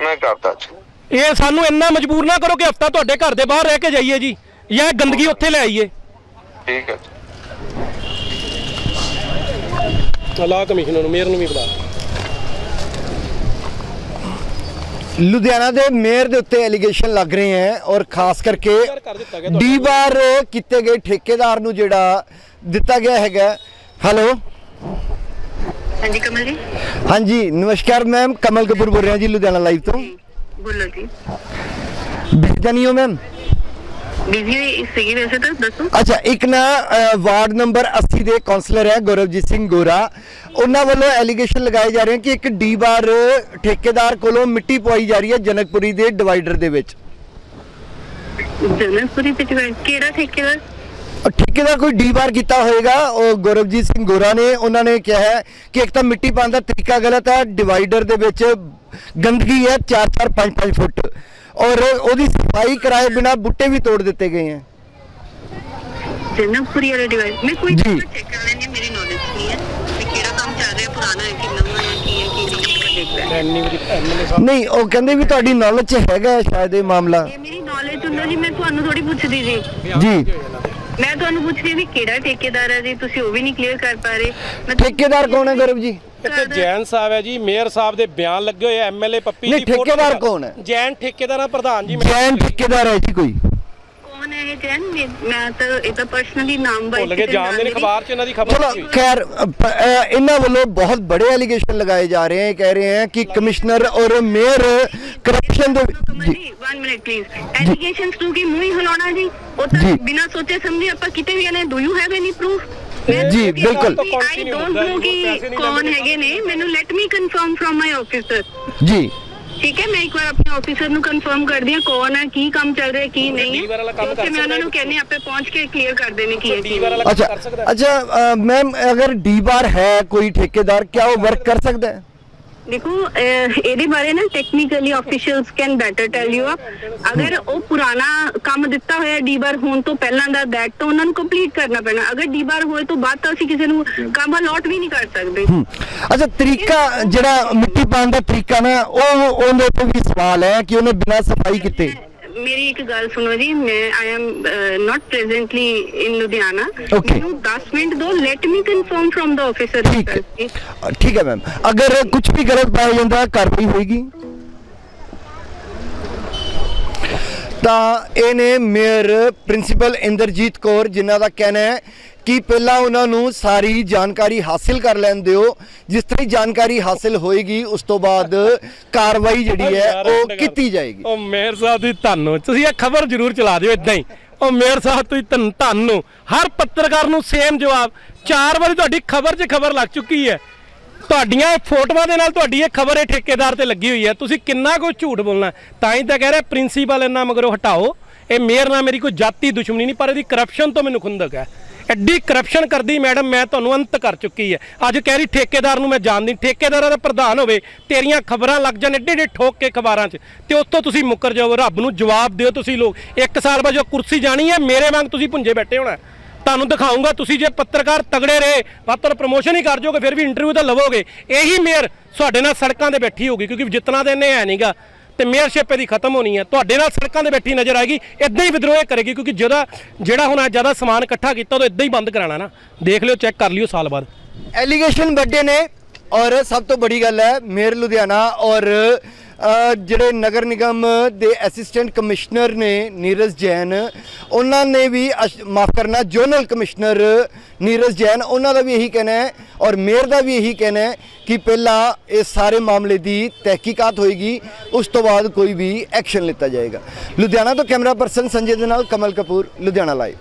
ਮੈਂ ਕਰਦਾ ਜੀ। ਇਹ ਸਾਨੂੰ ਇੰਨਾ ਮਜਬੂਰ ਨਾ ਕਰੋ ਕਿ ਹਫਤਾ ਤੁਹਾਡੇ ਘਰ ਦੇ ਬਾਹਰ ਰਹਿ ਕੇ ਜਾਈਏ ਜੀ। ਜਾਂ ਇਹ ਗੰਦਗੀ ਉੱਥੇ ਲੈ ਆਈਏ। ਠੀਕ ਹੈ ਜੀ। ਲਾ ਕਮਿਸ਼ਨਰ ਨੂੰ ਮੇਅਰ ਨੂੰ ਵੀ ਬੁਲਾ। ਲੁਧਿਆਣਾ ਦੇ ਮੇਅਰ ਦੇ ਉੱਤੇ ਐਲੀਗੇਸ਼ਨ ਲੱਗ ਰਹੇ ਹੈ ਔਰ ਖਾਸ ਕਰਕੇ ਡੀ ਬਾਰ ਕੀਤੇ ਗਏ ਠੇਕੇਦਾਰ ਨੂੰ ਜਿਹੜਾ ਦਿੱਤਾ ਗਿਆ ਹੈਗਾ। ਹੈਲੋ ਹਾਂਜੀ ਕਮਲ ਜੀ। ਹਾਂਜੀ ਨਮਸਕਾਰ ਮੈਮ ਕਮਲ ਕਪੂਰ ਬੋਲ ਰਿਹਾ ਜੀ ਲੁਧਿਆਣਾ ਲਾਈਵ ਤੋਂ। ਬੋਲੋ ਜੀ। ਬਿਜਨੀ ਹੋ ਮੈਮ ਬਿਜ਼ੀ ਸੀਗੀ ਵੈਸੇ ਤਾਂ ਦੱਸੋ। ਅੱਛਾ ਇੱਕ ਨਾ ਅ, ਵਾਰਡ ਨੰਬਰ 80 ਦੇ ਕਾਉਂਸਲਰ ਹੈ ਗੌਰਵਜੀਤ ਸਿੰਘ ਗੋਰਾ। ਉਹਨਾਂ ਵੱਲੋਂ ਐਲੀਗੇਸ਼ਨ ਲਗਾਏ ਜਾ ਰਹੇ ਹਨ ਕਿ ਇੱਕ ਡੀ ਬਾਰ ਠੇਕੇਦਾਰ ਕੋਲੋਂ ਮਿੱਟੀ ਪਵਾਈ ਜਾ ਰਹੀ ਹੈ ਜਨਕਪੁਰੀ ਦੇ ਡਿਵਾਈਡਰ ਦੇ ਵਿੱਚ। ਜਨਕਪੁਰੀ ਤੇ ਡਿਵਾਈਡ ਕਿਹੜਾ ਠੇਕੇਦਾਰ? ਕੋਈ ਡੀ ਬਾਰ ਕੀਤਾ ਹੋਏਗਾ ਉਹ ਗੌਰਵਜੀਤ ਸਿੰਘ ਗੋਰਾ ਨੇ ਉਹਨਾਂ ਨੇ ਕਿਹਾ ਹੈ ਕਿ ਇੱਕ ਤਾਂ ਮਿੱਟੀ ਪਾਉਣ ਦਾ ਤਰੀਕਾ ਗਲਤ ਹੈ ਡਿਵਾਈਡਰ ਦੇ ਵਿੱਚ ਗੰਦਗੀ ਹੈ 4-4 5-5 ਫੁੱਟ। ਔਰ ਉਹਦੀ ਸਫ਼ਾਈ ਕਰਾਏ ਬਿਨਾ ਬੁੱਟੇ ਵੀ ਤੋੜ ਦਿੱਤੇ ਗਏ ਹੈ। ਜਨਕਪੁਰੀ ਵਾਲਾ ਡਿਵਾਈਡ ਮੈਂ ਕੋਈ ਜੀ। ਚੈੱਕ ਕਰ ਲੈਣੀ ਮੇਰੀ ਨੌਲੇਜ ਨਹੀਂ ਹੈ ਕਿ ਕਿਹੜਾ ਕੰਮ ਚੱਲ ਰਿਹਾ ਪੁਰਾਣਾ ਹੈ ਕਿ ਨਵਾਂ ਹੈ ਕੀ ਹੈ ਕੀ ਨਹੀਂ ਮੈਂ ਦੇਖ ਲੈਣਾ ਐਨੀ ਵਾਰੀ ਐਮਐਲਏ ਸਾਹਿਬ ਨਹੀਂ ਉਹ ਕਹਿੰਦੇ ਵੀ ਤੁਹਾਡੀ ਨੌਲੇਜ 'ਚ ਹੈਗਾ ਸ਼ਾਇਦ ਇਹ ਮਾਮਲਾ। ਇਹ ਮੇਰੀ ਨੌਲੇਜ ਹੁੰਦਾ ਜੀ ਮੈਂ ਤੁਹਾਨੂੰ ਥੋੜੀ ਪੁੱਛਦੀ ਜੀ ਜੀ। ਮੈਂ ਤੁਹਾਨੂੰ ਪੁੱਛਦੀ ਵੀ ਕਿਹੜਾ ਠੇਕੇਦਾਰ ਹੈ ਜੀ ਤੁਸੀਂ ਉਹ ਵੀ ਨਹੀਂ ਕਲੀਅਰ ਕਰ ਪਾ ਰਹੇ। ਠੇਕੇਦਾਰ ਕੌਣ ਹੈ ਗੌਰਵ ਜੀ? ਇੱਥੇ ਜੈਨ ਸਾਹਿਬ ਹੈ ਜੀ ਮੇਅਰ ਸਾਹਿਬ ਦੇ ਬਿਆਨ ਲੱਗੇ ਹੋਏ ਐਮਐਲਏ ਪੱਪੀ ਨਹੀਂ, ਦੀ ਠੇਕੇਦਾਰ ਕੌਣ ਹੈ? ਜੈਨ ਠੇਕੇਦਾਰ ਪ੍ਰਧਾਨ ਜੀ ਮੈਂ ਜੈਨ ਠੇਕੇਦਾਰ ਹੈ ਜੀ ਕੋਈ ਕੌਣ ਹੈ ਇਹ ਜੈਨ ਮੈਂ- ਮੈਂ ਤਾਂ ਇਹ ਤਾਂ ਪਰਸਨਲੀ ਨਾਮ ਬਾਈ ਭੁੱਲ ਗਏ ਜਾਣਦੇ ਨੇ ਅਖਬਾਰ 'ਚ ਇਹਨਾਂ ਦੀ ਖਬਰ ਚਲੋ ਸੀ ਖੈਰ ਅ, ਪ- ਅ, ਇਹਨਾਂ ਵੱਲੋਂ ਬਹੁਤ ਬੜੇ ਐਲੀਗੇਸ਼ਨ ਲਗਾਏ ਜਾ ਰਹੇ ਹਨ ਕਹਿ ਰਹੇ ਹਨ ਕਿ ਕਮਿਸ਼ਨਰ ਔਰ ਮੇਅਰ ਕਰਪਸ਼ਨ ਦੇ ਜੀ ਜੀ 1 ਮਿੰਟ ਪਲੀਜ਼ ਐਲੀਗੇਸ਼ਨਸ ਨੂੰ ਕੀ ਮੂੰਹ ਹੀ ਹਿਲਾਉਣਾ ਜੀ ਉਹ ਤਾਂ ਜੀ। ਬਿਨਾਂ ਸੋਚੇ ਸਮਝੇ ਆਪਾਂ ਕਿਤੇ ਵੀ ਇਹਨੇ do you have any proof ਜੀ, ਬਿਲਕੁਲ। ਆਈ ਡੋਨਟ ਨੋ ਕਿ ਕੌਣ ਹੈਗੇ ਨੇ। ਮੈਨੂੰ let me confirm firm my officer ਜੀ। ਠੀਕ ਹੈ ਮੈਂ ਇੱਕ ਵਾਰ ਆਪਣੇ ਆਫੀਸਰ ਨੂੰ ਕਨਫਰਮ ਕਰਦੀ ਹਾਂ ਕੌਣ ਹੈ ਕੀ ਕੰਮ ਚੱਲ ਰਿਹਾ ਕੀ ਨਹੀਂ। ਹੈ ਕਿਉਂਕਿ ਮੈਂ ਉਹਨਾਂ ਨੂੰ ਕਹਿੰਦੀ ਆਪੇ ਪਹੁੰਚ ਕੇ ਕਲੀਅਰ ਕਰ ਦੇਣੇ ਕੀ ਹੈ ਕੀ ਅੱਛਾ? ਅੱਛਾ ਮੈਮ ਅਗਰ ਡੀ ਬਾਰ ਹੈ ਕੋਈ ਠੇਕੇਦਾਰ ਕਿਆ ਉਹ ਵਰਕ ਕਰ ਸਕਦਾ ਹੈ? ਦੇਖੋ ਅਹ, ਇਹਦੇ ਬਾਰੇ ਨਾ technically officials can better tell you ਅਗਰ ਉਹ ਪੁਰਾਣਾ ਕੰਮ ਦਿੱਤਾ ਹੋਇਆ ਡੀਬਾਰ ਹੋਣ ਤੋਂ ਪਹਿਲਾਂ ਦਾ ਦੈਟ ਤਾਂ ਉਹਨਾਂ ਨੂੰ ਕੰਪਲੀਟ ਕਰਨਾ ਪੈਣਾ। ਅਗਰ ਡੀਬਾਰ ਹੋਏ ਤੋਂ ਬਾਅਦ ਤਾਂ ਅਸੀਂ ਕਿਸੇ ਨੂੰ ਕੰਮ ਅਲੋਟ ਵੀ ਨਹੀਂ ਕਰ ਸਕਦੇ। ਅੱਛਾ ਤਰੀਕਾ ਜਿਹੜਾ ਮਿੱਟੀ ਪਾਉਣ ਦਾ ਤਰੀਕਾ ਨਾ ਉਹ ਉਹਦੇ ਤੇ ਵੀ ਸਵਾਲ ਹੈ ਕਿ ਉਹਨੇ ਬਿਨਾਂ ਸਫ਼ਾਈ ਕੀਤੇ। ਮੇਰੀ ਇੱਕ ਗੱਲ ਸੁਣੋ ਜੀ ਮੈਂ I am not presently in Ludhiana Okay. ਮੈਨੂੰ 10 ਮਿੰਟ ਦੋ ਲੈਟ ਮੀ ਕਨਫਰਮ ਫਰਮ ਦਾ ਆਫੀਸਰ ਠੀਕ ਹੈ। ਅ, ਠੀਕ ਹੈ ਮੈਮ ਅਗਰ ਕੁਝ ਵੀ ਗਲਤ ਪਾਇਆ ਜਾਂਦਾ ਕਾਰਵਾਈ ਹੋਏਗੀ। ਤਾਂ ਇਹ ਨੇ ਮੇਅਰ ਪ੍ਰਿੰਸੀਪਲ ਇੰਦਰਜੀਤ ਕੌਰ ਜਿਨ੍ਹਾਂ ਦਾ ਕਹਿਣਾ ਹੈ ਕਿ ਪਹਿਲਾਂ ਉਹਨਾਂ ਨੂੰ ਸਾਰੀ ਜਾਣਕਾਰੀ ਹਾਸਿਲ ਕਰ ਲੈਣ ਦਿਓ। ਜਿਸ ਤਰ੍ਹਾਂ ਜਾਣਕਾਰੀ ਹਾਸਿਲ ਹੋਏਗੀ ਉਸ ਤੋਂ ਬਾਅਦ ਕਾਰਵਾਈ ਜਿਹੜੀ ਹੈ ਉਹ ਕੀਤੀ ਜਾਏਗੀ। ਉਹ ਮੇਅਰ ਸਾਹਿਬ ਦੀ ਧੰਨੋ ਤੁਸੀਂ ਇਹ ਖਬਰ ਜ਼ਰੂਰ ਚਲਾ ਦਿਓ ਇਦਾਂ ਹੀ। ਉਹ ਮੇਅਰ ਸਾਹਿਬ ਤੁਸੀਂ ਧੰਨ ਧੰਨੋ ਹਰ ਪੱਤਰਕਾਰ ਨੂੰ ਸੇਮ ਜਵਾਬ। ਚਾਰ ਵਾਰੀ ਤੁਹਾਡੀ ਖਬਰ 'ਚ ਖਬਰ ਲੱਗ ਚੁੱਕੀ ਹੈ। ਤੁਹਾਡੀਆਂ ਫੋਟੋਆਂ ਦੇ ਨਾਲ ਤੁਹਾਡੀ ਇਹ ਖਬਰ ਇਹ ਠੇਕੇਦਾਰ ਤੇ ਲੱਗੀ ਹੋਈ ਹੈ। ਤੁਸੀਂ ਕਿੰਨਾ ਕੁ ਝੂਠ ਬੋਲਣਾ ਤਾਂ ਹੀ ਤਾਂ ਕਹਿ ਰਿਹਾ ਪ੍ਰਿੰਸੀਪਲ ਇੰਨਾ ਮਗਰੋਂ ਹਟਾਓ। ਇਹ ਮੇਰ ਨਾਲ ਮੇਰੀ ਕੋਈ ਜਾਤੀ ਦੁਸ਼ਮਣੀ ਨਹੀਂ, ਪਰ ਇਹਦੀ ਕਰਪਸ਼ਨ ਤੋਂ ਮੈਨੂੰ ਖੁੰਦਕ ਹੈ। ਐਡੀ ਕਰਪਸ਼ਨ ਕਰਦੀ ਮੈਡਮ ਮੈਂ ਤੁਹਾਨੂੰ ਅੰਤ ਕਰ ਚੁੱਕੀ ਹੈ। ਅੱਜ ਕਹਿ ਰਹੀ ਠੇਕੇਦਾਰ ਨੂੰ ਮੈਂ ਜਾਣਦੀ ਠੇਕੇਦਾਰਾਂ ਦਾ ਪ੍ਰਧਾਨ ਹੋਵੇ, ਤੇਰੀਆਂ ਖਬਰਾਂ ਲੱਗ ਜਾਣ ਏਡੇ ਏਡੇ ਠੋਕ ਕੇ ਖਬਰਾਂ 'ਚ। ਤੇ ਉੱਤੋਂ ਤੁਸੀਂ ਮੁੱਕਰ ਜਾਓ, ਰੱਬ ਨੂੰ ਜਵਾਬ ਦਿਓ ਤੁਸੀਂ ਲੋਕ। ਇੱਕ ਸਾਲ ਬਾਅਦ ਜੋ ਕੁਰਸੀ ਜਾਣੀ ਹੈ, ਮੇਰੇ ਵਾਂਗ ਤੁਸੀਂ ਭੁੰਜੇ ਬੈਠੇ ਹੋਣਾ ਤੁਹਾਨੂੰ ਦਿਖਾਉਂਗਾ, ਤੁਸੀਂ ਜੇ ਪੱਤਰਕਾਰ ਤਗੜੇ ਰਹੇ ਪੱਤਰ ਪ੍ਰਮੋਸ਼ਨ ਹੀ ਕਰ ਜਾਓਗੇ, ਫਿਰ ਵੀ ਇੰਟਰਵਿਊ ਤਾਂ ਲਵੋਗੇ। ਇਹੀ ਮੇਅਰ ਤੁਹਾਡੇ ਨਾਲ ਸੜਕਾਂ ਤੇ ਬੈਠੀ ਹੋਗੀ ਕਿਉਂਕਿ ਜਿਤਨਾ ਦੇ ਨੇ ਹੈ ਨਹੀਂਗਾ ਤੇ ਮੇਅਰਸ਼ਿਪ ਇਹਦੀ ਖਤਮ ਹੋਣੀ ਹੈ। ਤੁਹਾਡੇ ਨਾਲ ਸੜਕਾਂ ਤੇ ਬੈਠੀ ਨਜ਼ਰ ਆਏਗੀ ਇਦਾਂ ਹੀ ਵਿਦਰੋਹ ਕਰੇਗੀ, ਕਿਉਂਕਿ ਜਿਹਦਾ ਜਿਹੜਾ ਹੁਣ ਜ਼ਿਆਦਾ ਸਮਾਨ ਇਕੱਠਾ ਕੀਤਾ ਉਹ ਇਦਾਂ ਹੀ ਬੰਦ ਕਰਾਣਾ ਨਾ। ਦੇਖ ਲਿਓ ਚੈੱਕ ਕਰ ਲਿਓ ਸਾਲ ਬਾਅਦ। ਐਲੀਗੇਸ਼ਨ ਵੱਡੇ ਨੇ, ਔਰ ਸਭ ਤੋਂ ਬੜੀ ਗੱਲ ਹੈ ਮੇਅਰ ਲੁਧਿਆਣਾ ਔਰ ਜਿਹੜੇ ਨਗਰ ਨਿਗਮ ਦੇ ਅਸਿਸਟੈਂਟ ਕਮਿਸ਼ਨਰ ਨੇ ਨੀਰਜ ਜੈਨ, ਉਹਨਾਂ ਨੇ ਵੀ ਮਾਫ ਕਰਨਾ ਜੋਨਲ ਕਮਿਸ਼ਨਰ ਨੀਰਜ ਜੈਨ, ਉਹਨਾਂ ਦਾ ਵੀ ਇਹੀ ਕਹਿਣਾ ਹੈ ਔਰ ਮੇਅਰ ਦਾ ਵੀ ਇਹੀ ਕਹਿਣਾ ਹੈ ਕਿ ਪਹਿਲਾਂ ਇਹ ਸਾਰੇ ਮਾਮਲੇ ਦੀ ਤਹਿਕੀਕਾਤ ਹੋਏਗੀ, ਉਸ ਤੋਂ ਬਾਅਦ ਕੋਈ ਵੀ ਐਕਸ਼ਨ ਲਿੱਤਾ ਜਾਏਗਾ। ਲੁਧਿਆਣਾ ਤੋਂ ਕੈਮਰਾ ਪਰਸਨ ਸੰਜੇ ਦੇ ਨਾਲ ਕਮਲ ਕਪੂਰ, ਲੁਧਿਆਣਾ ਲਾਈਵ